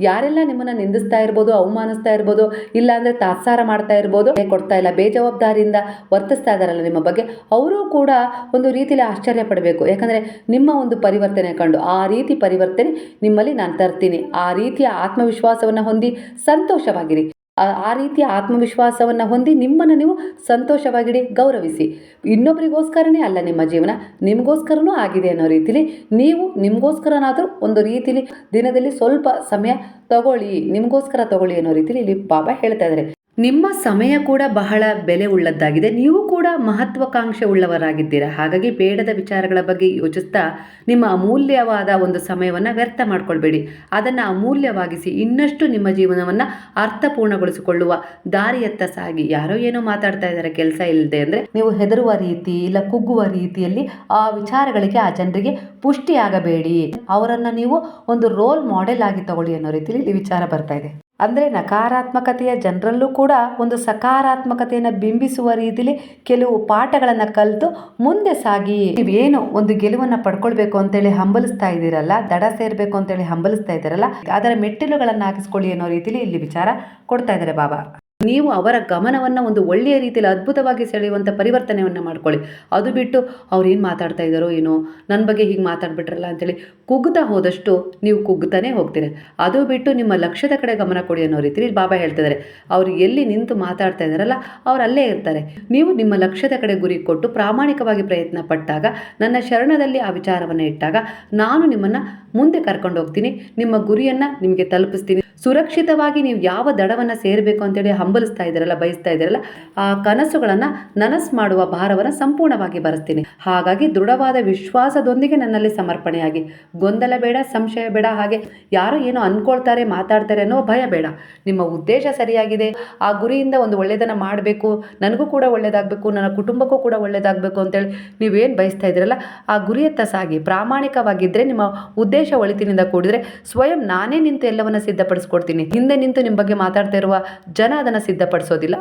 ಯಾರೆಲ್ಲ ನಿಮ್ಮನ್ನ ನಿಂದಿಸ್ತಾ ಇರ್ಬೋದು, ಅವಮಾನಿಸ್ತಾ ಇರ್ಬೋದು ಇಲ್ಲ ಅಂದ್ರೆ ತಾತ್ಸಾರ ಮಾಡ್ತಾ ಇರ್ಬೋದು ಕೊಡ್ತಾ ಇಲ್ಲ, ಬೇಜವಾಬ್ದಾರಿಯಿಂದ ವರ್ತಿಸ್ತಾ ಇದಾರಲ್ಲ ನಿಮ್ಮ ಬಗ್ಗೆ, ಅವರು ಕೂಡ ಒಂದು ರೀತಿಯಲ್ಲಿ ಆಶ್ಚರ್ಯ ಪಡಬೇಕು. ಯಾಕಂದ್ರೆ ನಿಮ್ಮ ಒಂದು ಪರಿವರ್ತನೆ ಕಂಡು, ಆ ರೀತಿ ಪರಿವರ್ತನೆ ನಿಮ್ಮಲ್ಲಿ ನಾನು ತರ್ತೀನಿ. ಆ ರೀತಿಯ ಆತ್ಮವಿಶ್ವಾಸವನ್ನು ಹೊಂದಿ ಸಂತೋಷವಾಗಿರಿ. ಆ- ರೀತಿಯ ಆತ್ಮವಿಶ್ವಾಸವನ್ನು ಹೊಂದಿ ನಿಮ್ಮನ್ನು ನೀವು ಸಂತೋಷವಾಗಿಡಿ, ಗೌರವಿಸಿ. ಇನ್ನೊಬ್ಬರಿಗೋಸ್ಕರನೇ ಅಲ್ಲ ನಿಮ್ಮ ಜೀವನ, ನಿಮಗೋಸ್ಕರನೂ ಆಗಿದೆ ಅನ್ನೋ ರೀತಿಲಿ ನೀವು ನಿಮಗೋಸ್ಕರನಾದರೂ ಒಂದು ರೀತಿಲಿ ದಿನದಲ್ಲಿ ಸ್ವಲ್ಪ ಸಮಯ ತಗೊಳ್ಳಿ, ನಿಮಗೋಸ್ಕರ ತಗೊಳ್ಳಿ ಅನ್ನೋ ರೀತಿಲಿ ಇಲ್ಲಿ ಬಾಬಾ ಹೇಳ್ತಾ ಇದ್ದಾರೆ ನಿಮ್ಮ ಸಮಯ ಕೂಡ ಬಹಳ ಬೆಲೆ ಉಳ್ಳದ್ದಾಗಿದೆ. ನೀವು ಕೂಡ ಮಹತ್ವಾಕಾಂಕ್ಷೆ ಉಳ್ಳವರಾಗಿದ್ದೀರಾ? ಹಾಗಾಗಿ ಬೇಡದ ವಿಚಾರಗಳ ಬಗ್ಗೆ ಯೋಚಿಸ್ತಾ ನಿಮ್ಮ ಅಮೂಲ್ಯವಾದ ಒಂದು ಸಮಯವನ್ನು ವ್ಯರ್ಥ ಮಾಡ್ಕೊಳ್ಬೇಡಿ. ಅದನ್ನು ಅಮೂಲ್ಯವಾಗಿಸಿ ಇನ್ನಷ್ಟು ನಿಮ್ಮ ಜೀವನವನ್ನು ಅರ್ಥಪೂರ್ಣಗೊಳಿಸಿಕೊಳ್ಳುವ ದಾರಿಯತ್ತ ಸಾಗಿ. ಯಾರೋ ಏನೋ ಮಾತಾಡ್ತಾ ಇದ್ದಾರೆ, ಕೆಲಸ ಇಲ್ಲದೆ ಅಂದರೆ ನೀವು ಹೆದರುವ ರೀತಿ ಇಲ್ಲ ಕುಗ್ಗುವ ರೀತಿಯಲ್ಲಿ ಆ ವಿಚಾರಗಳಿಗೆ ಆ ಜನರಿಗೆ ಪುಷ್ಟಿಯಾಗಬೇಡಿ. ಅವರನ್ನು ನೀವು ಒಂದು ರೋಲ್ ಮಾಡೆಲ್ ಆಗಿ ತಗೊಳ್ಳಿ ಅನ್ನೋ ರೀತಿಯಲ್ಲಿ ಈ ವಿಚಾರ ಬರ್ತಾ ಇದೆ. ಅಂದರೆ ನಕಾರಾತ್ಮಕತೆಯ ಜನರಲ್ಲೂ ಕೂಡ ಒಂದು ಸಕಾರಾತ್ಮಕತೆಯನ್ನು ಬಿಂಬಿಸುವ ರೀತಿಲಿ ಕೆಲವು ಪಾಠಗಳನ್ನು ಕಲಿತು ಮುಂದೆ ಸಾಗಿ. ನೀವೇನು ಒಂದು ಗೆಲುವನ್ನು ಪಡ್ಕೊಳ್ಬೇಕು ಅಂತೇಳಿ ಹಂಬಲಿಸ್ತಾ ಇದ್ದೀರಲ್ಲ, ದಡ ಸೇರಬೇಕು ಅಂತೇಳಿ ಹಂಬಲಿಸ್ತಾ ಇದ್ದೀರಲ್ಲ, ಅದರ ಮೆಟ್ಟಿಲುಗಳನ್ನು ಹಾಕಿಸ್ಕೊಳ್ಳಿ ಅನ್ನೋ ರೀತಿಲಿ ಇಲ್ಲಿ ವಿಚಾರ ಕೊಡ್ತಾ ಇದ್ದಾರೆ ಬಾಬಾ. ನೀವು ಅವರ ಗಮನವನ್ನು ಒಂದು ಒಳ್ಳೆಯ ರೀತಿಯಲ್ಲಿ ಅದ್ಭುತವಾಗಿ ಸೆಳೆಯುವಂಥ ಪರಿವರ್ತನೆಯನ್ನು ಮಾಡ್ಕೊಳ್ಳಿ. ಅದು ಬಿಟ್ಟು ಅವ್ರು ಏನು ಮಾತಾಡ್ತಾ ಇದ್ದಾರೋ ಏನೋ ನನ್ನ ಬಗ್ಗೆ ಹೀಗೆ ಮಾತಾಡ್ಬಿಟ್ರಲ್ಲ ಅಂತೇಳಿ ಕುಗ್ತಾ ಹೋದಷ್ಟು ನೀವು ಕುಗ್ತಾನೆ ಹೋಗ್ತೀರಿ. ಅದು ಬಿಟ್ಟು ನಿಮ್ಮ ಲಕ್ಷ್ಯದ ಕಡೆ ಗಮನ ಕೊಡಿ ಅನ್ನೋ ರೀತಿಯಲ್ಲಿ ಬಾಬಾ ಹೇಳ್ತಿದ್ದಾರೆ. ಅವರು ಎಲ್ಲಿ ನಿಂತು ಮಾತಾಡ್ತಾ ಇದ್ದಾರಲ್ಲ, ಅವ್ರು ಅಲ್ಲೇ ಇರ್ತಾರೆ. ನೀವು ನಿಮ್ಮ ಲಕ್ಷ್ಯದ ಕಡೆ ಗುರಿ ಕೊಟ್ಟು ಪ್ರಾಮಾಣಿಕವಾಗಿ ಪ್ರಯತ್ನ ಪಟ್ಟಾಗ, ನನ್ನ ಶರಣದಲ್ಲಿ ಆ ವಿಚಾರವನ್ನು ಇಟ್ಟಾಗ, ನಾನು ನಿಮ್ಮನ್ನು ಮುಂದೆ ಕರ್ಕೊಂಡು ಹೋಗ್ತೀನಿ. ನಿಮ್ಮ ಗುರಿಯನ್ನು ನಿಮಗೆ ತಲುಪಿಸ್ತೀನಿ. ಸುರಕ್ಷಿತವಾಗಿ ನೀವು ಯಾವ ದಡವನ್ನು ಸೇರಬೇಕು ಅಂತೇಳಿ ಹಂಬಲಿಸ್ತಾ ಇದ್ದೀರಲ್ಲ, ಬಯಸ್ತಾ ಇದ್ದೀರಲ್ಲ, ಆ ಕನಸುಗಳನ್ನು ನನಸು ಮಾಡುವ ಭಾರವನ್ನು ಸಂಪೂರ್ಣವಾಗಿ ಬರೆಸ್ತೀನಿ. ಹಾಗಾಗಿ ದೃಢವಾದ ವಿಶ್ವಾಸದೊಂದಿಗೆ ನನ್ನಲ್ಲಿ ಸಮರ್ಪಣೆಯಾಗಿ ಗೊಂದಲ ಬೇಡ, ಸಂಶಯ ಬೇಡ, ಹಾಗೆ ಯಾರು ಏನೋ ಅಂದ್ಕೊಳ್ತಾರೆ ಮಾತಾಡ್ತಾರೆ ಅನ್ನೋ ಭಯ ಬೇಡ. ನಿಮ್ಮ ಉದ್ದೇಶ ಸರಿಯಾಗಿದೆ. ಆ ಗುರಿಯಿಂದ ಒಂದು ಒಳ್ಳೆಯದನ್ನು ಮಾಡಬೇಕು, ನನಗೂ ಕೂಡ ಒಳ್ಳೆಯದಾಗಬೇಕು ನನ್ನ ಕುಟುಂಬಕ್ಕೂ ಕೂಡ ಒಳ್ಳೆಯದಾಗಬೇಕು ಅಂತೇಳಿ ನೀವೇನು ಬಯಸ್ತಾ ಇದ್ದೀರಲ್ಲ, ಆ ಗುರಿಯತ್ತ ಸಾಗಿ ಪ್ರಾಮಾಣಿಕವಾಗಿದ್ದರೆ ನಿಮ್ಮ ಉದ್ದೇಶ ಒಳಿತಿನಿಂದ ಕೂಡಿದ್ರೆ ಸ್ವಯಂ ನಾನೇ ನಿಂತು ಎಲ್ಲವನ್ನ ಸಿದ್ಧಪಡಿಸ್ಕೊಡ್ತೀನಿ. ಹಿಂದೆ ನಿಂತು ನಿಮ್ಮ ಬಗ್ಗೆ ಮಾತಾಡ್ತಾ ಇರುವ ಜನ ಅದನ್ನು ಸಿದ್ಧಪಡಿಸೋದಿಲ್ಲ.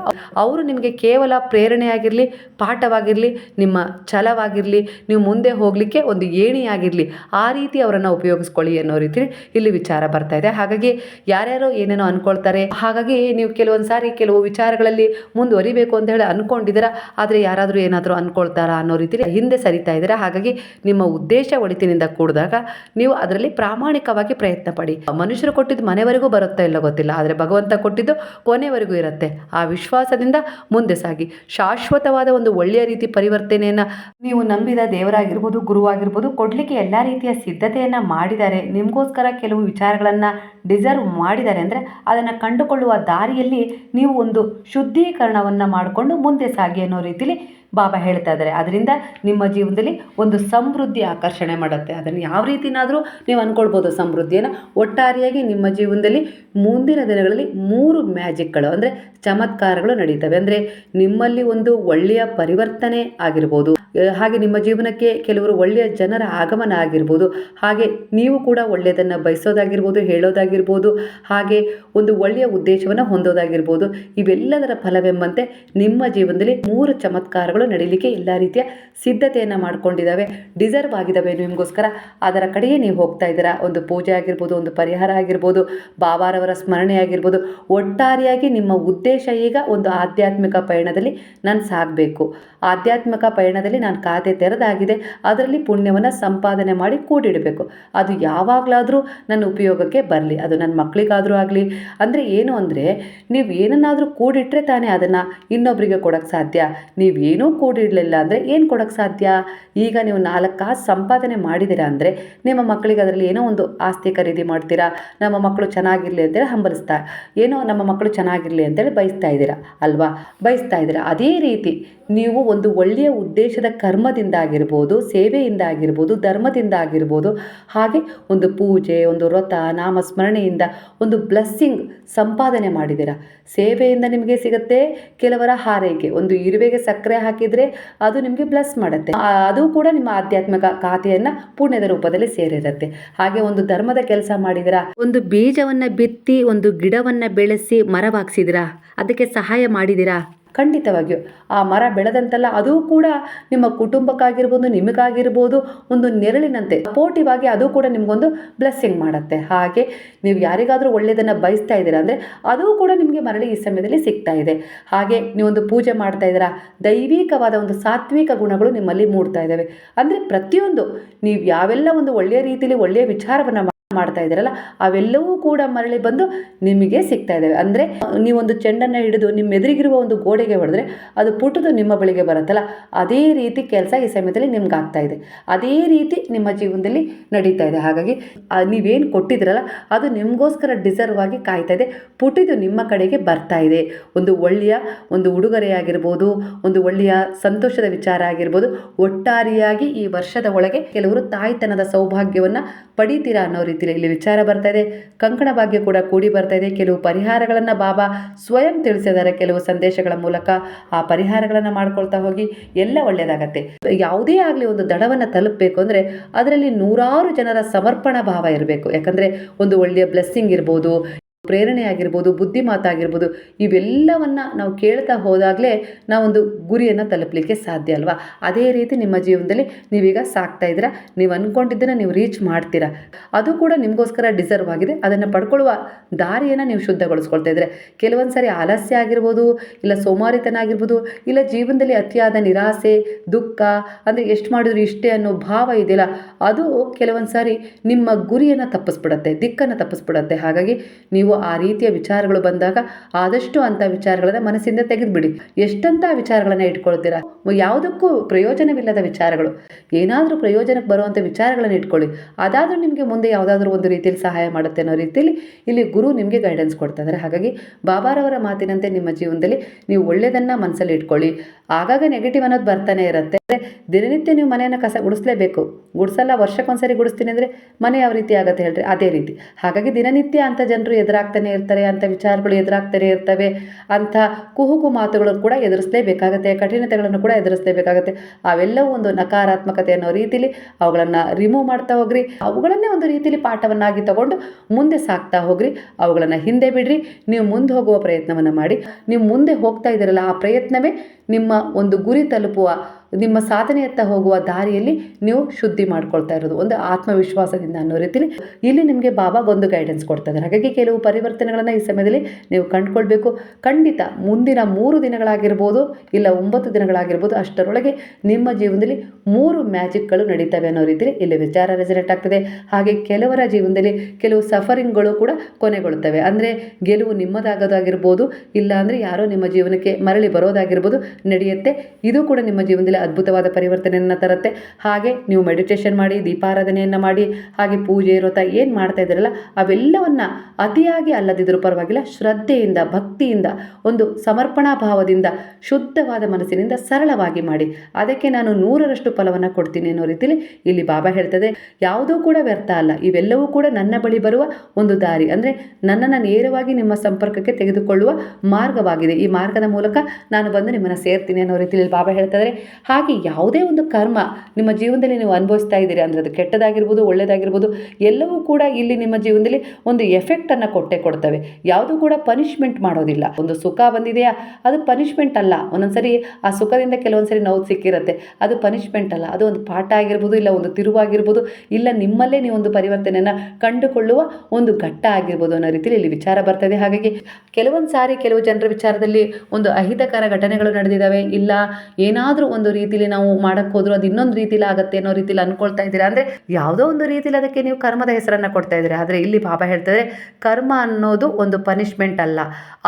ಅವರು ನಿಮಗೆ ಕೇವಲ ಪ್ರೇರಣೆಯಾಗಿರಲಿ, ಪಾಠವಾಗಿರಲಿ, ನಿಮ್ಮ ಛಲವಾಗಿರಲಿ, ನೀವು ಮುಂದೆ ಹೋಗಲಿಕ್ಕೆ ಒಂದು ಏಣಿಯಾಗಿರಲಿ, ಆ ರೀತಿ ಅವರನ್ನು ಉಪಯೋಗಿಸ್ಕೊಳ್ಳಿ ಅನ್ನೋ ರೀತಿ ಇಲ್ಲಿ ವಿಚಾರ ಬರ್ತಾ ಇದೆ. ಹಾಗಾಗಿ ಯಾರ್ಯಾರು ಏನೇನೋ ಅನ್ಕೊಳ್ತಾರೆ, ಹಾಗಾಗಿ ನೀವು ಕೆಲವೊಂದು ಸಾರಿ ಕೆಲವು ವಿಚಾರಗಳಲ್ಲಿ ಮುಂದುವರಿಬೇಕು ಅಂತ ಹೇಳಿ ಅನ್ಕೊಂಡಿದ್ದೀರಾ, ಆದರೆ ಯಾರಾದರೂ ಏನಾದರೂ ಅನ್ಕೊಳ್ತಾರಾ ಅನ್ನೋ ರೀತಿ ಹಿಂದೆ ಸರಿತಾ ಇದ್ದೀರಾ? ಹಾಗಾಗಿ ನಿಮ್ಮ ಉದ್ದೇಶ ಒಳಿತಿನಿಂದ ಕೂಡಿದಾಗ ನೀವು ಅದರಲ್ಲಿ ಪ್ರಾಮಾಣಿಕವಾಗಿ ಪ್ರಯತ್ನ ಪಡಿ. ಮನುಷ್ಯರು ಕೊಟ್ಟಿದ್ದು ಮನೆವರೆಗೂ ಬರುತ್ತಾ ಇಲ್ಲ ಗೊತ್ತಿಲ್ಲ, ಆದರೆ ಭಗವಂತ ಕೊಟ್ಟಿದ್ದು ಕೊನೆವರೆಗೂ ಇರುತ್ತೆ. ಆ ವಿಶ್ವಾಸದಿಂದ ಮುಂದೆ ಸಾಗಿ. ಶಾಶ್ವತವಾದ ಒಂದು ಒಳ್ಳೆಯ ರೀತಿ ಪರಿವರ್ತನೆಯನ್ನು ನೀವು ನಂಬಿದ ದೇವರಾಗಿರ್ಬೋದು, ಗುರುವಾಗಿರ್ಬೋದು, ಕೊಡಲಿಕ್ಕೆ ಎಲ್ಲ ರೀತಿಯ ಸಿದ್ಧತೆಯನ್ನು ಮಾಡಿದ್ದಾರೆ. ನಿಮಗೋಸ್ಕರ ಕೆಲವು ವಿಚಾರಗಳನ್ನು ಡಿಸರ್ವ್ ಮಾಡಿದ್ದಾರೆ ಅಂದರೆ ಅದನ್ನು ಕಂಡುಕೊಳ್ಳುವ ದಾರಿಯಲ್ಲಿ ನೀವು ಒಂದು ಶುದ್ಧೀಕರಣವನ್ನು ಮಾಡಿಕೊಂಡು ಮುಂದೆ ಸಾಗಿ ಅನ್ನೋ ರೀತಿಲಿ ಬಾಬಾ ಹೇಳ್ತಾ ಇದ್ದಾರೆ. ಅದರಿಂದ ನಿಮ್ಮ ಜೀವನದಲ್ಲಿ ಒಂದು ಸಮೃದ್ಧಿ ಆಕರ್ಷಣೆ ಮಾಡುತ್ತೆ. ಅದನ್ನು ಯಾವ ರೀತಿನಾದರೂ ನೀವು ಅಂದ್ಕೊಳ್ಬೋದು ಸಮೃದ್ಧಿಯನ್ನು. ಒಟ್ಟಾರೆಯಾಗಿ ನಿಮ್ಮ ಜೀವನದಲ್ಲಿ ಮುಂದಿನ ದಿನಗಳಲ್ಲಿ ಮೂರು ಮ್ಯಾಜಿಕ್ಗಳು, ಅಂದರೆ ಚಮತ್ಕಾರಗಳು ನಡೀತವೆ. ಅಂದರೆ ನಿಮ್ಮಲ್ಲಿ ಒಂದು ಒಳ್ಳೆಯ ಪರಿವರ್ತನೆ ಆಗಿರ್ಬೋದು. ಹಾಗೆ ನಿಮ್ಮ ಜೀವನಕ್ಕೆ ಕೆಲವರು ಒಳ್ಳೆಯ ಜನರ ಆಗಮನ ಆಗಿರ್ಬೋದು. ಹಾಗೆ ನೀವು ಕೂಡ ಒಳ್ಳೆಯದನ್ನು ಬಯಸೋದಾಗಿರ್ಬೋದು, ಹೇಳೋದಾಗಿರ್ಬೋದು. ಹಾಗೆ ಒಂದು ಒಳ್ಳೆಯ ಉದ್ದೇಶವನ್ನು ಹೊಂದೋದಾಗಿರ್ಬೋದು. ಇವೆಲ್ಲದರ ಫಲವೆಂಬಂತೆ ನಿಮ್ಮ ಜೀವನದಲ್ಲಿ ಮೂರು ಚಮತ್ಕಾರಗಳು ನಡೀಲಿಕ್ಕೆ ಎಲ್ಲ ರೀತಿಯ ಸಿದ್ಧತೆಯನ್ನು ಮಾಡ್ಕೊಂಡಿದ್ದಾವೆ. ಡಿಸರ್ವ್ ಆಗಿದ್ದಾವೆ ನಿಮಗೋಸ್ಕರ. ಅದರ ಕಡೆಯೇ ನೀವು ಹೋಗ್ತಾ ಇದ್ದೀರಾ? ಒಂದು ಪೂಜೆ ಆಗಿರ್ಬೋದು, ಒಂದು ಪರಿಹಾರ ಆಗಿರ್ಬೋದು, ಬಾಬಾರವರ ಸ್ಮರಣೆ ಆಗಿರ್ಬೋದು. ಒಟ್ಟಾರೆಯಾಗಿ ನಿಮ್ಮ ಉದ್ದೇಶ ಈಗ ಒಂದು ಆಧ್ಯಾತ್ಮಿಕ ಪಯಣದಲ್ಲಿ ನಾನು ಸಾಗಬೇಕು. ಆಧ್ಯಾತ್ಮಿಕ ಪಯಣದಲ್ಲಿ ನಾನು ಖಾತೆ ತೆರೆದಾಗಿದೆ. ಅದರಲ್ಲಿ ಪುಣ್ಯವನ್ನು ಸಂಪಾದನೆ ಮಾಡಿ ಕೂಡಿಡಬೇಕು. ಅದು ಯಾವಾಗಲಾದರೂ ನನ್ನ ಉಪಯೋಗಕ್ಕೆ ಬರಲಿ. ಅದು ನನ್ನ ಮಕ್ಕಳಿಗಾದರೂ ಆಗಲಿ. ಅಂದರೆ ಏನು ಅಂದರೆ, ನೀವು ಏನನ್ನಾದರೂ ಕೂಡಿಟ್ಟರೆ ತಾನೇ ಅದನ್ನು ಇನ್ನೊಬ್ಬರಿಗೆ ಕೊಡೋಕ್ಕೆ ಸಾಧ್ಯ. ನೀವೇನೂ ಕೂಡಿಡಲಿಲ್ಲ ಅಂದರೆ ಏನು ಕೊಡೋಕ್ಕೆ ಸಾಧ್ಯ? ಈಗ ನೀವು ನಾಲ್ಕು ಕಾಸು ಸಂಪಾದನೆ ಮಾಡಿದ್ದೀರಾ ಅಂದರೆ ನಿಮ್ಮ ಮಕ್ಕಳಿಗೆ ಅದರಲ್ಲಿ ಏನೋ ಒಂದು ಆಸ್ತಿ ಖರೀದಿ ಮಾಡ್ತೀರಾ, ನಮ್ಮ ಮಕ್ಕಳು ಚೆನ್ನಾಗಿರಲಿ ಅಂತೇಳಿ ಹಂಬಲಿಸ್ತಾ, ಏನೋ ನಮ್ಮ ಮಕ್ಕಳು ಚೆನ್ನಾಗಿರಲಿ ಅಂತೇಳಿ ಬಯಸ್ತಾ ಇದ್ದೀರಾ, ಅಲ್ವಾ? ಬಯಸ್ತಾ ಇದ್ದೀರಾ, ಅದೇ ರೀತಿ ನೀವು ಒಂದು ಒಳ್ಳೆಯ ಉದ್ದೇಶದ ಕರ್ಮದಿಂದ ಆಗಿರ್ಬೋದು ಸೇವೆಯಿಂದ ಆಗಿರ್ಬೋದು ಧರ್ಮದಿಂದ ಆಗಿರ್ಬೋದು ಹಾಗೆ ಒಂದು ಪೂಜೆ, ಒಂದು ವ್ರತ, ನಾಮಸ್ಮರಣೆಯಿಂದ ಒಂದು ಬ್ಲೆಸ್ಸಿಂಗ್ ಸಂಪಾದನೆ ಮಾಡಿದ್ದೀರಾ? ಸೇವೆಯಿಂದ ನಿಮಗೆ ಸಿಗುತ್ತೆ, ಕೆಲವರ ಹಾರೈಕೆ. ಒಂದು ಇರುವೆಗೆ ಸಕ್ಕರೆ ಹಾಕಿದರೆ ಅದು ನಿಮಗೆ ಬ್ಲಸ್ ಮಾಡುತ್ತೆ. ಅದು ಕೂಡ ನಿಮ್ಮ ಆಧ್ಯಾತ್ಮಿಕ ಖಾತೆಯನ್ನು ಪುಣ್ಯದ ರೂಪದಲ್ಲಿ ಸೇರಿರುತ್ತೆ. ಹಾಗೆ ಒಂದು ಧರ್ಮದ ಕೆಲಸ ಮಾಡಿದಿರಾ ಒಂದು ಬೀಜವನ್ನು ಬಿತ್ತಿ, ಒಂದು ಗಿಡವನ್ನು ಬೆಳೆಸಿ ಮರವಾಗಿಸಿದಿರಾ ಅದಕ್ಕೆ ಸಹಾಯ ಮಾಡಿದಿರಾ ಖಂಡಿತವಾಗಿಯೂ. ಆ ಮರ ಬೆಳೆದಂತಲ್ಲ ಅದು ಕೂಡ ನಿಮ್ಮ ಕುಟುಂಬಕ್ಕಾಗಿರ್ಬೋದು, ನಿಮಗಾಗಿರ್ಬೋದು ಒಂದು ನೆರಳಿನಂತೆ ಸಪೋರ್ಟಿವ್ ಆಗಿ ಅದು ಕೂಡ ನಿಮಗೊಂದು ಬ್ಲೆಸ್ಸಿಂಗ್ ಮಾಡುತ್ತೆ. ಹಾಗೆ ನೀವು ಯಾರಿಗಾದರೂ ಒಳ್ಳೆಯದನ್ನು ಬಯಸ್ತಾ ಇದ್ದೀರಾ ಅಂದರೆ ಅದು ಕೂಡ ನಿಮಗೆ ಮರಳಿ ಈ ಸಮಯದಲ್ಲಿ ಸಿಗ್ತಾ ಇದೆ. ಹಾಗೆ ನೀವೊಂದು ಪೂಜೆ ಮಾಡ್ತಾ ಇದ್ದೀರಾ, ದೈವಿಕವಾದ ಒಂದು ಸಾತ್ವಿಕ ಗುಣಗಳು ನಿಮ್ಮಲ್ಲಿ ಮೂಡ್ತಾ ಇದ್ದಾವೆ. ಅಂದರೆ ಪ್ರತಿಯೊಂದು, ನೀವು ಯಾವೆಲ್ಲ ಒಂದು ಒಳ್ಳೆಯ ರೀತಿಯಲ್ಲಿ ಒಳ್ಳೆಯ ವಿಚಾರವನ್ನು ಮಾಡ್ತಾ ಇದ್ದೀರಲ್ಲ, ಅವೆಲ್ಲವೂ ಕೂಡ ಮರಳಿ ಬಂದು ನಿಮಗೆ ಸಿಗ್ತಾ ಇದ್ದಾವೆ. ಅಂದರೆ ನೀವೊಂದು ಚೆಂಡನ್ನು ಹಿಡಿದು ನಿಮ್ಮ ಎದುರಿಗಿರುವ ಒಂದು ಗೋಡೆಗೆ ಹೊಡೆದ್ರೆ ಅದು ಪುಟದು ನಿಮ್ಮ ಬಳಿಗೆ ಬರುತ್ತಲ್ಲ, ಅದೇ ರೀತಿ ಕೆಲಸ ಈ ಸಮಯದಲ್ಲಿ ನಿಮ್ಗೆ ಆಗ್ತಾ ಇದೆ. ಅದೇ ರೀತಿ ನಿಮ್ಮ ಜೀವನದಲ್ಲಿ ನಡೀತಾ ಇದೆ. ಹಾಗಾಗಿ ನೀವೇನು ಕೊಟ್ಟಿದ್ರಲ್ಲ ಅದು ನಿಮಗೋಸ್ಕರ ಡಿಸರ್ವ್ ಆಗಿ ಕಾಯ್ತಾ ಇದೆ. ಪುಟಿದು ನಿಮ್ಮ ಕಡೆಗೆ ಬರ್ತಾ ಇದೆ. ಒಂದು ಒಳ್ಳೆಯ, ಒಂದು ಉಡುಗೊರೆ ಆಗಿರ್ಬೋದು ಒಂದು ಒಳ್ಳೆಯ ಸಂತೋಷದ ವಿಚಾರ ಆಗಿರ್ಬೋದು, ಒಟ್ಟಾರೆಯಾಗಿ ಈ ವರ್ಷದ ಒಳಗೆ ಕೆಲವರು ತಾಯ್ತನದ ಸೌಭಾಗ್ಯವನ್ನು ಪಡಿತೀರಾ ಅನ್ನೋ ರೀತಿಯಲ್ಲಿ ಇಲ್ಲಿ ವಿಚಾರ ಬರ್ತಾ ಇದೆ. ಕಂಕಣ ಭಾಗ್ಯ ಕೂಡ ಕೂಡಿ ಬರ್ತಾ ಇದೆ. ಕೆಲವು ಪರಿಹಾರಗಳನ್ನು ಬಾಬಾ ಸ್ವಯಂ ತಿಳಿಸಿದ್ದಾರೆ. ಕೆಲವು ಸಂದೇಶಗಳ ಮೂಲಕ ಆ ಪರಿಹಾರಗಳನ್ನು ಮಾಡ್ಕೊಳ್ತಾ ಹೋಗಿ ಎಲ್ಲ ಒಳ್ಳೆಯದಾಗತ್ತೆ ಯಾವುದೇ ಆಗಲಿ ಒಂದು ದಡವನ್ನು ತಲುಪಬೇಕು ಅಂದರೆ ಅದರಲ್ಲಿ ನೂರಾರು ಜನರ ಸಮರ್ಪಣಾ ಭಾವ ಇರಬೇಕು. ಯಾಕಂದರೆ ಒಂದು ಒಳ್ಳೆಯ ಬ್ಲೆಸ್ಸಿಂಗ್ ಇರ್ಬೋದು ಪ್ರೇರಣೆ ಆಗಿರ್ಬೋದು ಬುದ್ಧಿ ಮಾತಾಗಿರ್ಬೋದು ಇವೆಲ್ಲವನ್ನ ನಾವು ಕೇಳ್ತಾ ಹೋದಾಗಲೇ ನಾವೊಂದು ಗುರಿಯನ್ನು ತಲುಪಲಿಕ್ಕೆ ಸಾಧ್ಯ ಅಲ್ವಾ? ಅದೇ ರೀತಿ ನಿಮ್ಮ ಜೀವನದಲ್ಲಿ ನೀವೀಗ ಸಾಕ್ತಾ ಇದ್ದೀರಾ? ನೀವು ಅಂದ್ಕೊಂಡಿದ್ದನ್ನು ನೀವು ರೀಚ್ ಮಾಡ್ತೀರಾ? ಅದು ಕೂಡ ನಿಮಗೋಸ್ಕರ ಡಿಸರ್ವ್ ಆಗಿದೆ. ಅದನ್ನು ಪಡ್ಕೊಳ್ಳುವ ದಾರಿಯನ್ನು ನೀವು ಶುದ್ಧಗೊಳಿಸ್ಕೊಳ್ತಾ ಇದ್ರೆ ಕೆಲವೊಂದು ಸಾರಿ ಆಲಸ್ಯ ಆಗಿರ್ಬೋದು, ಇಲ್ಲ ಸೋಮಾರಿತನ ಆಗಿರ್ಬೋದು, ಇಲ್ಲ ಜೀವನದಲ್ಲಿ ಅತಿಯಾದ ನಿರಾಸೆ, ದುಃಖ, ಅಂದರೆ ಎಷ್ಟು ಮಾಡಿದ್ರು ಇಷ್ಟೇ ಅನ್ನೋ ಭಾವ ಇದೆಯಲ್ಲ, ಅದು ಕೆಲವೊಂದು ಸಾರಿ ನಿಮ್ಮ ಗುರಿಯನ್ನು ತಪ್ಪಿಸ್ಬಿಡತ್ತೆ, ದಿಕ್ಕನ್ನು ತಪ್ಪಿಸ್ಬಿಡತ್ತೆ. ಹಾಗಾಗಿ ನೀವು ಆ ರೀತಿಯ ವಿಚಾರಗಳು ಬಂದಾಗ ಆದಷ್ಟು ಅಂಥ ವಿಚಾರಗಳನ್ನ ಮನಸ್ಸಿಂದ ತೆಗೆದುಬಿಡಿ. ಎಷ್ಟಂತ ವಿಚಾರಗಳನ್ನು ಇಟ್ಕೊಳ್ತೀರಾ? ಯಾವುದಕ್ಕೂ ಪ್ರಯೋಜನವಿಲ್ಲದ ವಿಚಾರಗಳು. ಏನಾದರೂ ಪ್ರಯೋಜನಕ್ಕೆ ಬರುವಂಥ ವಿಚಾರಗಳನ್ನು ಇಟ್ಕೊಳ್ಳಿ. ಅದಾದರೂ ನಿಮಗೆ ಮುಂದೆ ಯಾವುದಾದ್ರೂ ಒಂದು ರೀತಿಯಲ್ಲಿ ಸಹಾಯ ಮಾಡುತ್ತೆ ಅನ್ನೋ ರೀತಿಯಲ್ಲಿ ಇಲ್ಲಿ ಗುರು ನಿಮಗೆ ಗೈಡೆನ್ಸ್ ಕೊಡ್ತಾ ಇದ್ದಾರೆ ಹಾಗಾಗಿ ಬಾಬಾರವರ ಮಾತಿನಂತೆ ನಿಮ್ಮ ಜೀವನದಲ್ಲಿ ನೀವು ಒಳ್ಳೆಯದನ್ನು ಮನಸ್ಸಲ್ಲಿ ಇಟ್ಕೊಳ್ಳಿ. ಆಗಾಗ ನೆಗೆಟಿವ್ ಅನ್ನೋದು ಬರ್ತಾನೆ ಇರುತ್ತೆ. ದಿನನಿತ್ಯ ನೀವು ಮನೆಯನ್ನು ಕಸ ಗುಡಿಸ್ಲೇಬೇಕು. ಗುಡಿಸಲ್ಲ ವರ್ಷಕ್ಕೊಂದ್ಸರಿ ಗುಡಿಸ್ತೀನಿ ಅಂದರೆ ಮನೆ ಯಾವ ರೀತಿ ಆಗುತ್ತೆ ಹೇಳ್ರಿ? ಅದೇ ರೀತಿ. ಹಾಗಾಗಿ ದಿನನಿತ್ಯ ಅಂತ ಜನರು ಎದುರಾಗ್ತಾನೆ ಇರ್ತಾರೆ ಅಂಥ ವಿಚಾರಗಳು ಎದುರಾಗ್ತಾನೆ ಇರ್ತವೆ, ಅಂಥ ಕುಹುಕು ಮಾತುಗಳನ್ನು ಕೂಡ ಎದುರಿಸಲೇಬೇಕಾಗತ್ತೆ, ಕಠಿಣತೆಗಳನ್ನು ಕೂಡ ಎದುರಿಸಲೇಬೇಕಾಗತ್ತೆ. ಅವೆಲ್ಲವೂ ಒಂದು ನಕಾರಾತ್ಮಕತೆ ಅನ್ನೋ ರೀತಿಲಿ ಅವುಗಳನ್ನು ರಿಮೂವ್ ಮಾಡ್ತಾ ಹೋಗ್ರಿ. ಅವುಗಳನ್ನೇ ಒಂದು ರೀತಿಲಿ ಪಾಠವನ್ನಾಗಿ ತಗೊಂಡು ಮುಂದೆ ಸಾಕ್ತಾ ಹೋಗ್ರಿ. ಅವುಗಳನ್ನು ಹಿಂದೆ ಬಿಡ್ರಿ. ನೀವು ಮುಂದೆ ಹೋಗುವ ಪ್ರಯತ್ನವನ್ನು ಮಾಡಿ. ನೀವು ಮುಂದೆ ಹೋಗ್ತಾ ಇದ್ದೀರಲ್ಲ, ಆ ಪ್ರಯತ್ನವೇ ನಿಮ್ಮ ಒಂದು ಗುರಿ ತಲುಪುವ ನಿಮ್ಮ ಸಾಧನೆಯತ್ತ ಹೋಗುವ ದಾರಿಯಲ್ಲಿ ನೀವು ಶುದ್ಧಿ ಮಾಡ್ಕೊಳ್ತಾ ಇರೋದು. ಒಂದು ಆತ್ಮವಿಶ್ವಾಸದಿಂದ ಅನ್ನೋ ರೀತಿಲಿ ಇಲ್ಲಿ ನಿಮಗೆ ಬಾಬಾ ಒಂದು ಗೈಡೆನ್ಸ್ ಕೊಡ್ತಾ ಇದ್ದಾರೆ. ಹಾಗಾಗಿ ಕೆಲವು ಪರಿವರ್ತನೆಗಳನ್ನು ಈ ಸಮಯದಲ್ಲಿ ನೀವು ಕಂಡುಕೊಳ್ಬೇಕು. ಖಂಡಿತ ಮುಂದಿನ ಮೂರು ದಿನಗಳಾಗಿರ್ಬೋದು ಇಲ್ಲ ಒಂಬತ್ತು ದಿನಗಳಾಗಿರ್ಬೋದು ಅಷ್ಟರೊಳಗೆ ನಿಮ್ಮ ಜೀವನದಲ್ಲಿ ಮೂರು ಮ್ಯಾಜಿಕ್ಗಳು ನಡೀತವೆ ಅನ್ನೋ ರೀತಿಯಲ್ಲಿ ಇಲ್ಲಿ ವಿಚಾರ ರೆಸನೆಟ್ ಆಗ್ತದೆ. ಹಾಗೆ ಕೆಲವರ ಜೀವನದಲ್ಲಿ ಕೆಲವು ಸಫರಿಂಗ್ಗಳು ಕೂಡ ಕೊನೆಗೊಳ್ಳುತ್ತವೆ ಅಂದರೆ ಗೆಲುವು ನಿಮ್ಮದಾಗೋದಾಗಿರ್ಬೋದು ಇಲ್ಲ ಅಂದರೆ ಯಾರೋ ನಿಮ್ಮ ಜೀವನಕ್ಕೆ ಮರಳಿ ಬರೋದಾಗಿರ್ಬೋದು ನಡೆಯುತ್ತೆ. ಇದು ಕೂಡ ನಿಮ್ಮ ಜೀವನದಲ್ಲಿ ಅದ್ಭುತವಾದ ಪರಿವರ್ತನೆಯನ್ನು ತರುತ್ತೆ. ಹಾಗೆ ನೀವು ಮೆಡಿಟೇಷನ್ ಮಾಡಿ, ದೀಪಾರಾಧನೆಯನ್ನು ಮಾಡಿ, ಹಾಗೆ ಪೂಜೆ, ವ್ರತ ಏನು ಮಾಡ್ತಾ ಇದ್ದೀರಲ್ಲ, ಅವೆಲ್ಲವನ್ನು ಅತಿಯಾಗಿ ಅಲ್ಲದಿದ್ದರೂ ಪರವಾಗಿಲ್ಲ, ಶ್ರದ್ಧೆಯಿಂದ, ಭಕ್ತಿಯಿಂದ, ಒಂದು ಸಮರ್ಪಣಾ ಭಾವದಿಂದ ಶುದ್ಧವಾದ ಮನಸ್ಸಿನಿಂದ ಸರಳವಾಗಿ ಮಾಡಿ. ಅದಕ್ಕೆ ನಾನು ನೂರರಷ್ಟು ಫಲವನ್ನು ಕೊಡ್ತೀನಿ ಅನ್ನೋ ರೀತಿಯಲ್ಲಿ ಇಲ್ಲಿ ಬಾಬಾ ಹೇಳ್ತದೆ. ಯಾವುದೂ ಕೂಡ ವ್ಯರ್ಥ ಅಲ್ಲ. ಇವೆಲ್ಲವೂ ಕೂಡ ನನ್ನ ಬಳಿ ಬರುವ ಒಂದು ದಾರಿ. ಅಂದರೆ ನನ್ನನ್ನು ನೇರವಾಗಿ ನಿಮ್ಮ ಸಂಪರ್ಕಕ್ಕೆ ತೆಗೆದುಕೊಳ್ಳುವ ಮಾರ್ಗವಾಗಿದೆ. ಈ ಮಾರ್ಗದ ಮೂಲಕ ನಾನು ಬಂದು ನಿಮ್ಮನ್ನು ಸೇರ್ತೀನಿ ಅನ್ನೋ ರೀತಿಯಲ್ಲಿ ಬಾಬಾ ಹೇಳ್ತಾರೆ ಹಾಗೆ ಯಾವುದೇ ಒಂದು ಕರ್ಮ ನಿಮ್ಮ ಜೀವನದಲ್ಲಿ ನೀವು ಅನುಭವಿಸ್ತಾ ಇದ್ದೀರಿ ಅಂದರೆ ಅದು ಕೆಟ್ಟದಾಗಿರ್ಬೋದು ಒಳ್ಳೆಯದಾಗಿರ್ಬೋದು ಎಲ್ಲವೂ ಕೂಡ ಇಲ್ಲಿ ನಿಮ್ಮ ಜೀವನದಲ್ಲಿ ಒಂದು ಎಫೆಕ್ಟನ್ನು ಕೊಟ್ಟೆ ಕೊಡ್ತವೆ. ಯಾವುದೂ ಕೂಡ ಪನಿಷ್ಮೆಂಟ್ ಮಾಡೋದಿಲ್ಲ. ಒಂದು ಸುಖ ಬಂದಿದೆಯಾ? ಅದು ಪನಿಷ್ಮೆಂಟ್ ಅಲ್ಲ. ಒಂದೊಂದ್ಸರಿ ಆ ಸುಖದಿಂದ ಕೆಲವೊಂದ್ಸರಿ ನೋವು ಸಿಕ್ಕಿರುತ್ತೆ. ಅದು ಪನಿಷ್ಮೆಂಟ್ ಅಲ್ಲ. ಅದು ಒಂದು ಪಾಠ ಆಗಿರ್ಬೋದು, ಇಲ್ಲ ಒಂದು ತಿರುವಾಗಿರ್ಬೋದು ಇಲ್ಲ ನಿಮ್ಮಲ್ಲೇ ನೀವು ಒಂದು ಪರಿವರ್ತನೆಯನ್ನು ಕಂಡುಕೊಳ್ಳುವ ಒಂದು ಘಟ್ಟ ಆಗಿರ್ಬೋದು ಅನ್ನೋ ರೀತಿಯಲ್ಲಿ ಇಲ್ಲಿ ವಿಚಾರ ಬರ್ತದೆ. ಹಾಗಾಗಿ ಕೆಲವೊಂದು ಸಾರಿ ಕೆಲವು ಜನರ ವಿಚಾರದಲ್ಲಿ ಒಂದು ಅಹಿತಕರ ಘಟನೆಗಳು ನಡೆದಿದ್ದಾವೆ. ಇಲ್ಲ, ಏನಾದರೂ ಒಂದು ರೀತಿಲಿ ನಾವು ಮಾಡಕ್ಕೆ ಹೋದ್ರು ಅದು ಇನ್ನೊಂದು ರೀತಿಲಿ ಆಗುತ್ತೆ ಅನ್ನೋ ರೀತಿಲಿ ಅನ್ಕೊಳ್ತಾ ಇದ್ದೀರಾ? ಅಂದರೆ ಯಾವುದೋ ಒಂದು ರೀತಿಲಿ ಅದಕ್ಕೆ ನೀವು ಕರ್ಮದ ಹೆಸರನ್ನು ಕೊಡ್ತಾ ಇದ್ದೀರಾ? ಆದರೆ ಇಲ್ಲಿ ಬಾಬಾ ಹೇಳ್ತಾರೆ ಕರ್ಮ ಅನ್ನೋದು ಒಂದು ಪನಿಷ್ಮೆಂಟ್ ಅಲ್ಲ.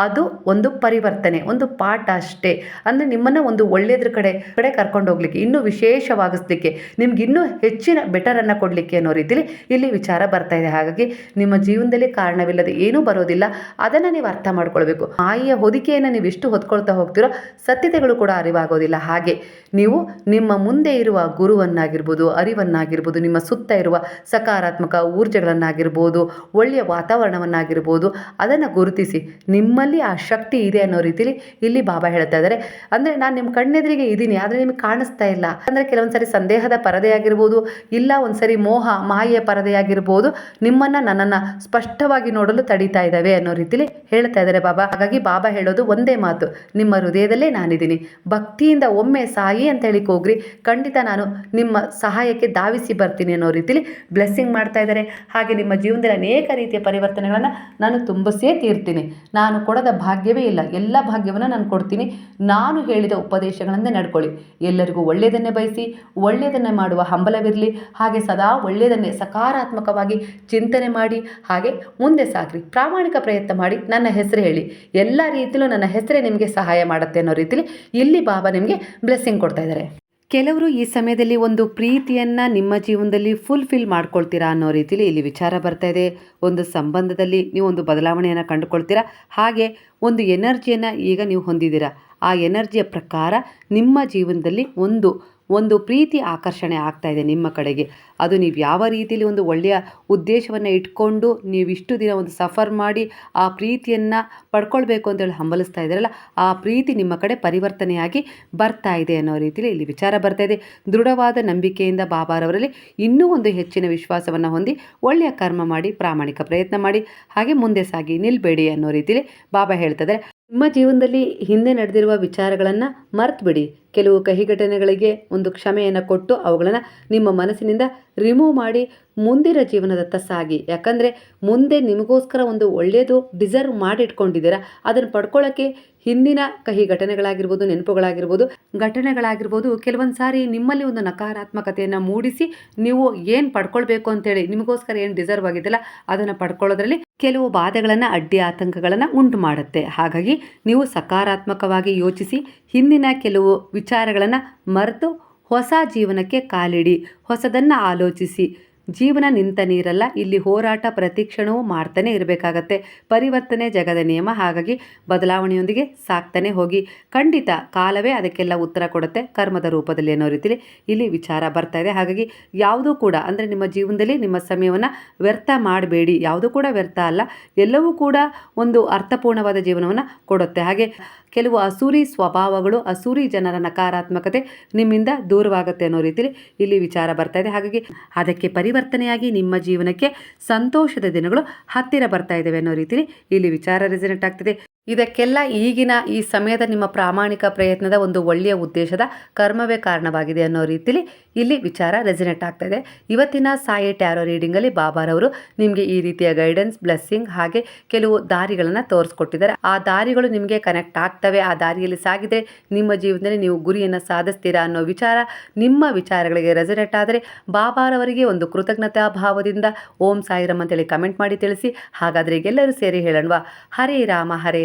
ಅದು ಒಂದು ಪರಿವರ್ತನೆ, ಒಂದು ಪಾಠ ಅಷ್ಟೇ. ಅಂದರೆ ನಿಮ್ಮನ್ನು ಒಂದು ಒಳ್ಳೆಯದ್ರ ಕಡೆ ಕಡೆ ಕರ್ಕೊಂಡು ಹೋಗ್ಲಿಕ್ಕೆ, ಇನ್ನೂ ವಿಶೇಷವಾಗಿಸ್ಲಿಕ್ಕೆ, ನಿಮ್ಗೆ ಇನ್ನೂ ಹೆಚ್ಚಿನ ಬೆಟರನ್ನು ಕೊಡಲಿಕ್ಕೆ ಅನ್ನೋ ರೀತಿಲಿ ಇಲ್ಲಿ ವಿಚಾರ ಬರ್ತಾ ಇದೆ. ಹಾಗಾಗಿ ನಿಮ್ಮ ಜೀವನದಲ್ಲಿ ಕಾರಣವಿಲ್ಲದೆ ಏನೂ ಬರೋದಿಲ್ಲ. ಅದನ್ನು ನೀವು ಅರ್ಥ ಮಾಡ್ಕೊಳ್ಬೇಕು. ಆಯಿಯ ಹೊದಿಕೆಯನ್ನು ನೀವು ಎಷ್ಟು ಹೊತ್ಕೊಳ್ತಾ ಹೋಗ್ತಿರೋ, ಸತ್ಯತೆಗಳು ಕೂಡ ಅರಿವಾಗೋದಿಲ್ಲ. ಹಾಗೆ ನೀವು ನಿಮ್ಮ ಮುಂದೆ ಇರುವ ಗುರುವನ್ನಾಗಿರ್ಬೋದು, ಅರಿವನ್ನಾಗಿರ್ಬೋದು, ನಿಮ್ಮ ಸುತ್ತ ಇರುವ ಸಕಾರಾತ್ಮಕ ಊರ್ಜೆಗಳನ್ನಾಗಿರ್ಬೋದು, ಒಳ್ಳೆಯ ವಾತಾವರಣವನ್ನಾಗಿರ್ಬೋದು, ಅದನ್ನು ಗುರುತಿಸಿ ನಿಮ್ಮಲ್ಲಿ ಆ ಶಕ್ತಿ ಇದೆ ಅನ್ನೋ ರೀತಿಲಿ ಇಲ್ಲಿ ಬಾಬಾ ಹೇಳ್ತಾ ಇದ್ದಾರೆ ಅಂದರೆ ನಾನು ನಿಮ್ಮ ಕಣ್ಣೆದುರಿಗೆ ಇದ್ದೀನಿ, ಆದರೆ ನಿಮಗೆ ಕಾಣಿಸ್ತಾ ಇಲ್ಲ. ಅಂದರೆ ಕೆಲವೊಂದು ಸರಿ ಸಂದೇಹದ ಪರದೆಯಾಗಿರ್ಬೋದು, ಇಲ್ಲ ಒಂದು ಸರಿ ಮೋಹ, ಮಾಯೆಯ ಪರದೆಯಾಗಿರ್ಬೋದು, ನಿಮ್ಮನ್ನು ನನ್ನನ್ನು ಸ್ಪಷ್ಟವಾಗಿ ನೋಡಲು ತಡೀತಾ ಇದ್ದಾವೆ ಅನ್ನೋ ರೀತಿಲಿ ಹೇಳ್ತಾ ಇದ್ದಾರೆ ಬಾಬಾ. ಹಾಗಾಗಿ ಬಾಬಾ ಹೇಳೋದು ಒಂದೇ ಮಾತು, ನಿಮ್ಮ ಹೃದಯದಲ್ಲೇ ನಾನಿದ್ದೀನಿ. ಭಕ್ತಿಯಿಂದ ಒಮ್ಮೆ ಸಾಯಿ ಅಂತ ಹೇಳಿ ಹೋಗ್ರಿ ಖಂಡಿತ ನಾನು ನಿಮ್ಮ ಸಹಾಯಕ್ಕೆ ಧಾವಿಸಿ ಬರ್ತೀನಿ ಅನ್ನೋ ರೀತಿಲಿ ಬ್ಲೆಸ್ಸಿಂಗ್ ಮಾಡ್ತಾ ಇದ್ದಾರೆ. ಹಾಗೆ ನಿಮ್ಮ ಜೀವನದಲ್ಲಿ ಅನೇಕ ರೀತಿಯ ಪರಿವರ್ತನೆಗಳನ್ನು ನಾನು ತುಂಬಿಸೇ ತೀರ್ತೀನಿ. ನಾನು ಕೊಡದ ಭಾಗ್ಯವೇ ಇಲ್ಲ, ಎಲ್ಲ ಭಾಗ್ಯವನ್ನು ನಾನು ಕೊಡ್ತೀನಿ. ನಾನು ಹೇಳಿದ ಉಪದೇಶಗಳನ್ನೇ ನಡ್ಕೊಳ್ಳಿ. ಎಲ್ಲರಿಗೂ ಒಳ್ಳೆಯದನ್ನೇ ಬಯಸಿ, ಒಳ್ಳೆಯದನ್ನೇ ಮಾಡುವ ಹಂಬಲವಿರಲಿ. ಹಾಗೆ ಸದಾ ಒಳ್ಳೆಯದನ್ನೇ ಸಕಾರಾತ್ಮಕವಾಗಿ ಚಿಂತನೆ ಮಾಡಿ, ಹಾಗೆ ಮುಂದೆ ಸಾಕ್ರಿ ಪ್ರಾಮಾಣಿಕ ಪ್ರಯತ್ನ ಮಾಡಿ, ನನ್ನ ಹೆಸರು ಹೇಳಿ. ಎಲ್ಲ ರೀತಿಯಲ್ಲೂ ನನ್ನ ಹೆಸರೇ ನಿಮಗೆ ಸಹಾಯ ಮಾಡುತ್ತೆ ಅನ್ನೋ ರೀತಿಲಿ ಇಲ್ಲಿ ಬಾಬಾ ನಿಮಗೆ ಬ್ಲೆಸ್ಸಿಂಗ್ ಕೊಡ್ತಾ ಇದ್ದಾರೆ. ಕೆಲವರು ಈ ಸಮಯದಲ್ಲಿ ಒಂದು ಪ್ರೀತಿಯನ್ನು ನಿಮ್ಮ ಜೀವನದಲ್ಲಿ ಫುಲ್ಫಿಲ್ ಮಾಡ್ಕೊಳ್ತೀರಾ ಅನ್ನೋ ರೀತಿಯಲ್ಲಿ ಇಲ್ಲಿ ವಿಚಾರ ಬರ್ತಾ ಇದೆ. ಒಂದು ಸಂಬಂಧದಲ್ಲಿ ನೀವು ಒಂದು ಬದಲಾವಣೆಯನ್ನು ಕಂಡುಕೊಳ್ತೀರಾ? ಹಾಗೆ ಒಂದು ಎನರ್ಜಿಯನ್ನು ಈಗ ನೀವು ಹೊಂದಿದ್ದೀರಾ? ಆ ಎನರ್ಜಿಯ ಪ್ರಕಾರ ನಿಮ್ಮ ಜೀವನದಲ್ಲಿ ಒಂದು ಒಂದು ಪ್ರೀತಿ ಆಕರ್ಷಣೆ ಆಗ್ತಾ ಇದೆ ನಿಮ್ಮ ಕಡೆಗೆ. ಅದು ನೀವು ಯಾವ ರೀತಿಯಲ್ಲಿ ಒಂದು ಒಳ್ಳೆಯ ಉದ್ದೇಶವನ್ನು ಇಟ್ಕೊಂಡು ನೀವು ಇಷ್ಟು ದಿನ ಒಂದು ಸಫರ್ ಮಾಡಿ ಆ ಪ್ರೀತಿಯನ್ನು ಪಡ್ಕೊಳ್ಬೇಕು ಅಂತೇಳಿ ಹಂಬಲಿಸ್ತಾ ಇದ್ದಾರಲ್ಲ, ಆ ಪ್ರೀತಿ ನಿಮ್ಮ ಕಡೆ ಪರಿವರ್ತನೆಯಾಗಿ ಬರ್ತಾ ಇದೆ ಅನ್ನೋ ರೀತಿಯಲ್ಲಿ ಇಲ್ಲಿ ವಿಚಾರ ಬರ್ತಾ ಇದೆ. ದೃಢವಾದ ನಂಬಿಕೆಯಿಂದ ಬಾಬಾರವರಲ್ಲಿ ಇನ್ನೂ ಒಂದು ಹೆಚ್ಚಿನ ವಿಶ್ವಾಸವನ್ನು ಹೊಂದಿ ಒಳ್ಳೆಯ ಕರ್ಮ ಮಾಡಿ ಪ್ರಾಮಾಣಿಕ ಪ್ರಯತ್ನ ಮಾಡಿ, ಹಾಗೆ ಮುಂದೆ ಸಾಗಿ ನಿಲ್ಬೇಡಿ ಅನ್ನೋ ರೀತಿಯಲ್ಲಿ ಬಾಬಾ ಹೇಳ್ತಿದ್ದಾರೆ ನಿಮ್ಮ ಜೀವನದಲ್ಲಿ ಹಿಂದೆ ನಡೆದಿರುವ ವಿಚಾರಗಳನ್ನು ಮರ್ತುಬಿಡಿ. ಕೆಲವು ಕಹಿ ಘಟನೆಗಳಿಗೆ ಒಂದು ಕ್ಷಮೆಯನ್ನು ಕೊಟ್ಟು ಅವುಗಳನ್ನು ನಿಮ್ಮ ಮನಸ್ಸಿನಿಂದ ರಿಮೂವ್ ಮಾಡಿ ಮುಂದಿನ ಜೀವನದತ್ತ ಸಾಗಿ. ಯಾಕಂದರೆ ಮುಂದೆ ನಿಮಗೋಸ್ಕರ ಒಂದು ಒಳ್ಳೆಯದು ಡಿಸರ್ವ್ ಮಾಡಿಟ್ಕೊಂಡಿದ್ದೀರಾ. ಅದನ್ನು ಪಡ್ಕೊಳ್ಳೋಕ್ಕೆ ಹಿಂದಿನ ಕಹಿ ಘಟನೆಗಳಾಗಿರ್ಬೋದು, ನೆನಪುಗಳಾಗಿರ್ಬೋದು, ಘಟನೆಗಳಾಗಿರ್ಬೋದು, ಕೆಲವೊಂದು ಸಾರಿ ನಿಮ್ಮಲ್ಲಿ ಒಂದು ನಕಾರಾತ್ಮಕತೆಯನ್ನು ಮೂಡಿಸಿ ನೀವು ಏನು ಪಡ್ಕೊಳ್ಬೇಕು ಅಂತೇಳಿ ನಿಮಗೋಸ್ಕರ ಏನು ಡಿಸರ್ವ್ ಆಗಿದೆಯಲ್ಲ ಅದನ್ನು ಪಡ್ಕೊಳ್ಳೋದ್ರಲ್ಲಿ ಕೆಲವು ಬಾಧೆಗಳನ್ನು, ಅಡ್ಡಿ ಆತಂಕಗಳನ್ನು ಉಂಟು ಮಾಡುತ್ತೆ. ಹಾಗಾಗಿ ನೀವು ಸಕಾರಾತ್ಮಕವಾಗಿ ಯೋಚಿಸಿ, ಹಿಂದಿನ ಕೆಲವು ವಿಚಾರಗಳನ್ನು ಮರೆತು ಹೊಸ ಜೀವನಕ್ಕೆ ಕಾಲಿಡಿ, ಹೊಸದನ್ನು ಆಲೋಚಿಸಿ. ಜೀವನ ನಿಂತ ನೀರಲ್ಲ, ಇಲ್ಲಿ ಹೋರಾಟ ಪ್ರತಿಕ್ಷಣವೂ ಮಾಡ್ತಾನೆ ಇರಬೇಕಾಗತ್ತೆ. ಪರಿವರ್ತನೆ ಜಗದ ನಿಯಮ. ಹಾಗಾಗಿ ಬದಲಾವಣೆಯೊಂದಿಗೆ ಸಾಕ್ತಾನೆ ಹೋಗಿ. ಖಂಡಿತ ಕಾಲವೇ ಅದಕ್ಕೆಲ್ಲ ಉತ್ತರ ಕೊಡುತ್ತೆ ಕರ್ಮದ ರೂಪದಲ್ಲಿ ಅನ್ನೋ ರೀತಿಲಿ ಇಲ್ಲಿ ವಿಚಾರ ಬರ್ತಾ ಇದೆ. ಹಾಗಾಗಿ ಯಾವುದೂ ಕೂಡ, ಅಂದರೆ ನಿಮ್ಮ ಜೀವನದಲ್ಲಿ ನಿಮ್ಮ ಸಮಯವನ್ನು ವ್ಯರ್ಥ ಮಾಡಬೇಡಿ. ಯಾವುದೂ ಕೂಡ ವ್ಯರ್ಥ ಅಲ್ಲ, ಎಲ್ಲವೂ ಕೂಡ ಒಂದು ಅರ್ಥಪೂರ್ಣವಾದ ಜೀವನವನ್ನು ಕೊಡುತ್ತೆ. ಹಾಗೆ ಕೆಲವು ಅಸೂರಿ ಸ್ವಭಾವಗಳು, ಅಸೂರಿ ಜನರ ನಕಾರಾತ್ಮಕತೆ ನಿಮ್ಮಿಂದ ದೂರವಾಗುತ್ತೆ ಅನ್ನೋ ರೀತಿಯಲ್ಲಿ ಇಲ್ಲಿ ವಿಚಾರ ಬರ್ತಾ ಇದೆ. ಹಾಗಾಗಿ ಅದಕ್ಕೆ ಪರಿವರ್ತನೆಯಾಗಿ ನಿಮ್ಮ ಜೀವನಕ್ಕೆ ಸಂತೋಷದ ದಿನಗಳು ಹತ್ತಿರ ಬರ್ತಾ ಇದ್ದಾವೆ ಅನ್ನೋ ರೀತಿಯಲ್ಲಿ ಇಲ್ಲಿ ವಿಚಾರ ರೆಸಿಡೆಂಟ್ ಆಗ್ತಿದೆ. ಇದಕ್ಕೆಲ್ಲ ಈಗಿನ ಈ ಸಮಯದ ನಿಮ್ಮ ಪ್ರಾಮಾಣಿಕ ಪ್ರಯತ್ನದ ಒಂದು ಒಳ್ಳೆಯ ಉದ್ದೇಶದ ಕರ್ಮವೇ ಕಾರಣವಾಗಿದೆ ಅನ್ನೋ ರೀತಿಲಿ ಇಲ್ಲಿ ವಿಚಾರ ರೆಸಿನೆಟ್ ಆಗ್ತಾ ಇದೆ. ಇವತ್ತಿನ ಸಾಯಿ ಟ್ಯಾರೋ ರೀಡಿಂಗಲ್ಲಿ ಬಾಬಾರವರು ನಿಮಗೆ ಈ ರೀತಿಯ ಗೈಡೆನ್ಸ್ ಬ್ಲೆಸ್ಸಿಂಗ್ ಹಾಗೆ ಕೆಲವು ದಾರಿಗಳನ್ನು ತೋರಿಸ್ಕೊಟ್ಟಿದ್ದಾರೆ. ಆ ದಾರಿಗಳು ನಿಮಗೆ ಕನೆಕ್ಟ್ ಆಗ್ತವೆ. ಆ ದಾರಿಯಲ್ಲಿ ಸಾಗಿದರೆ ನಿಮ್ಮ ಜೀವನದಲ್ಲಿ ನೀವು ಗುರಿಯನ್ನು ಸಾಧಿಸ್ತೀರಾ ಅನ್ನೋ ವಿಚಾರ ನಿಮ್ಮ ವಿಚಾರಗಳಿಗೆ ರೆಸಿನೆಟ್ ಆದರೆ ಬಾಬಾರವರಿಗೆ ಒಂದು ಕೃತಜ್ಞತಾ ಭಾವದಿಂದ ಓಂ ಸಾಯಿರಮ್ ಅಂತೇಳಿ ಕಮೆಂಟ್ ಮಾಡಿ ತಿಳಿಸಿ. ಹಾಗಾದರೆ ಎಲ್ಲರೂ ಸೇರಿ ಹೇಳೋಣವಾ? ಹರೇ ರಾಮ, ಹರೇ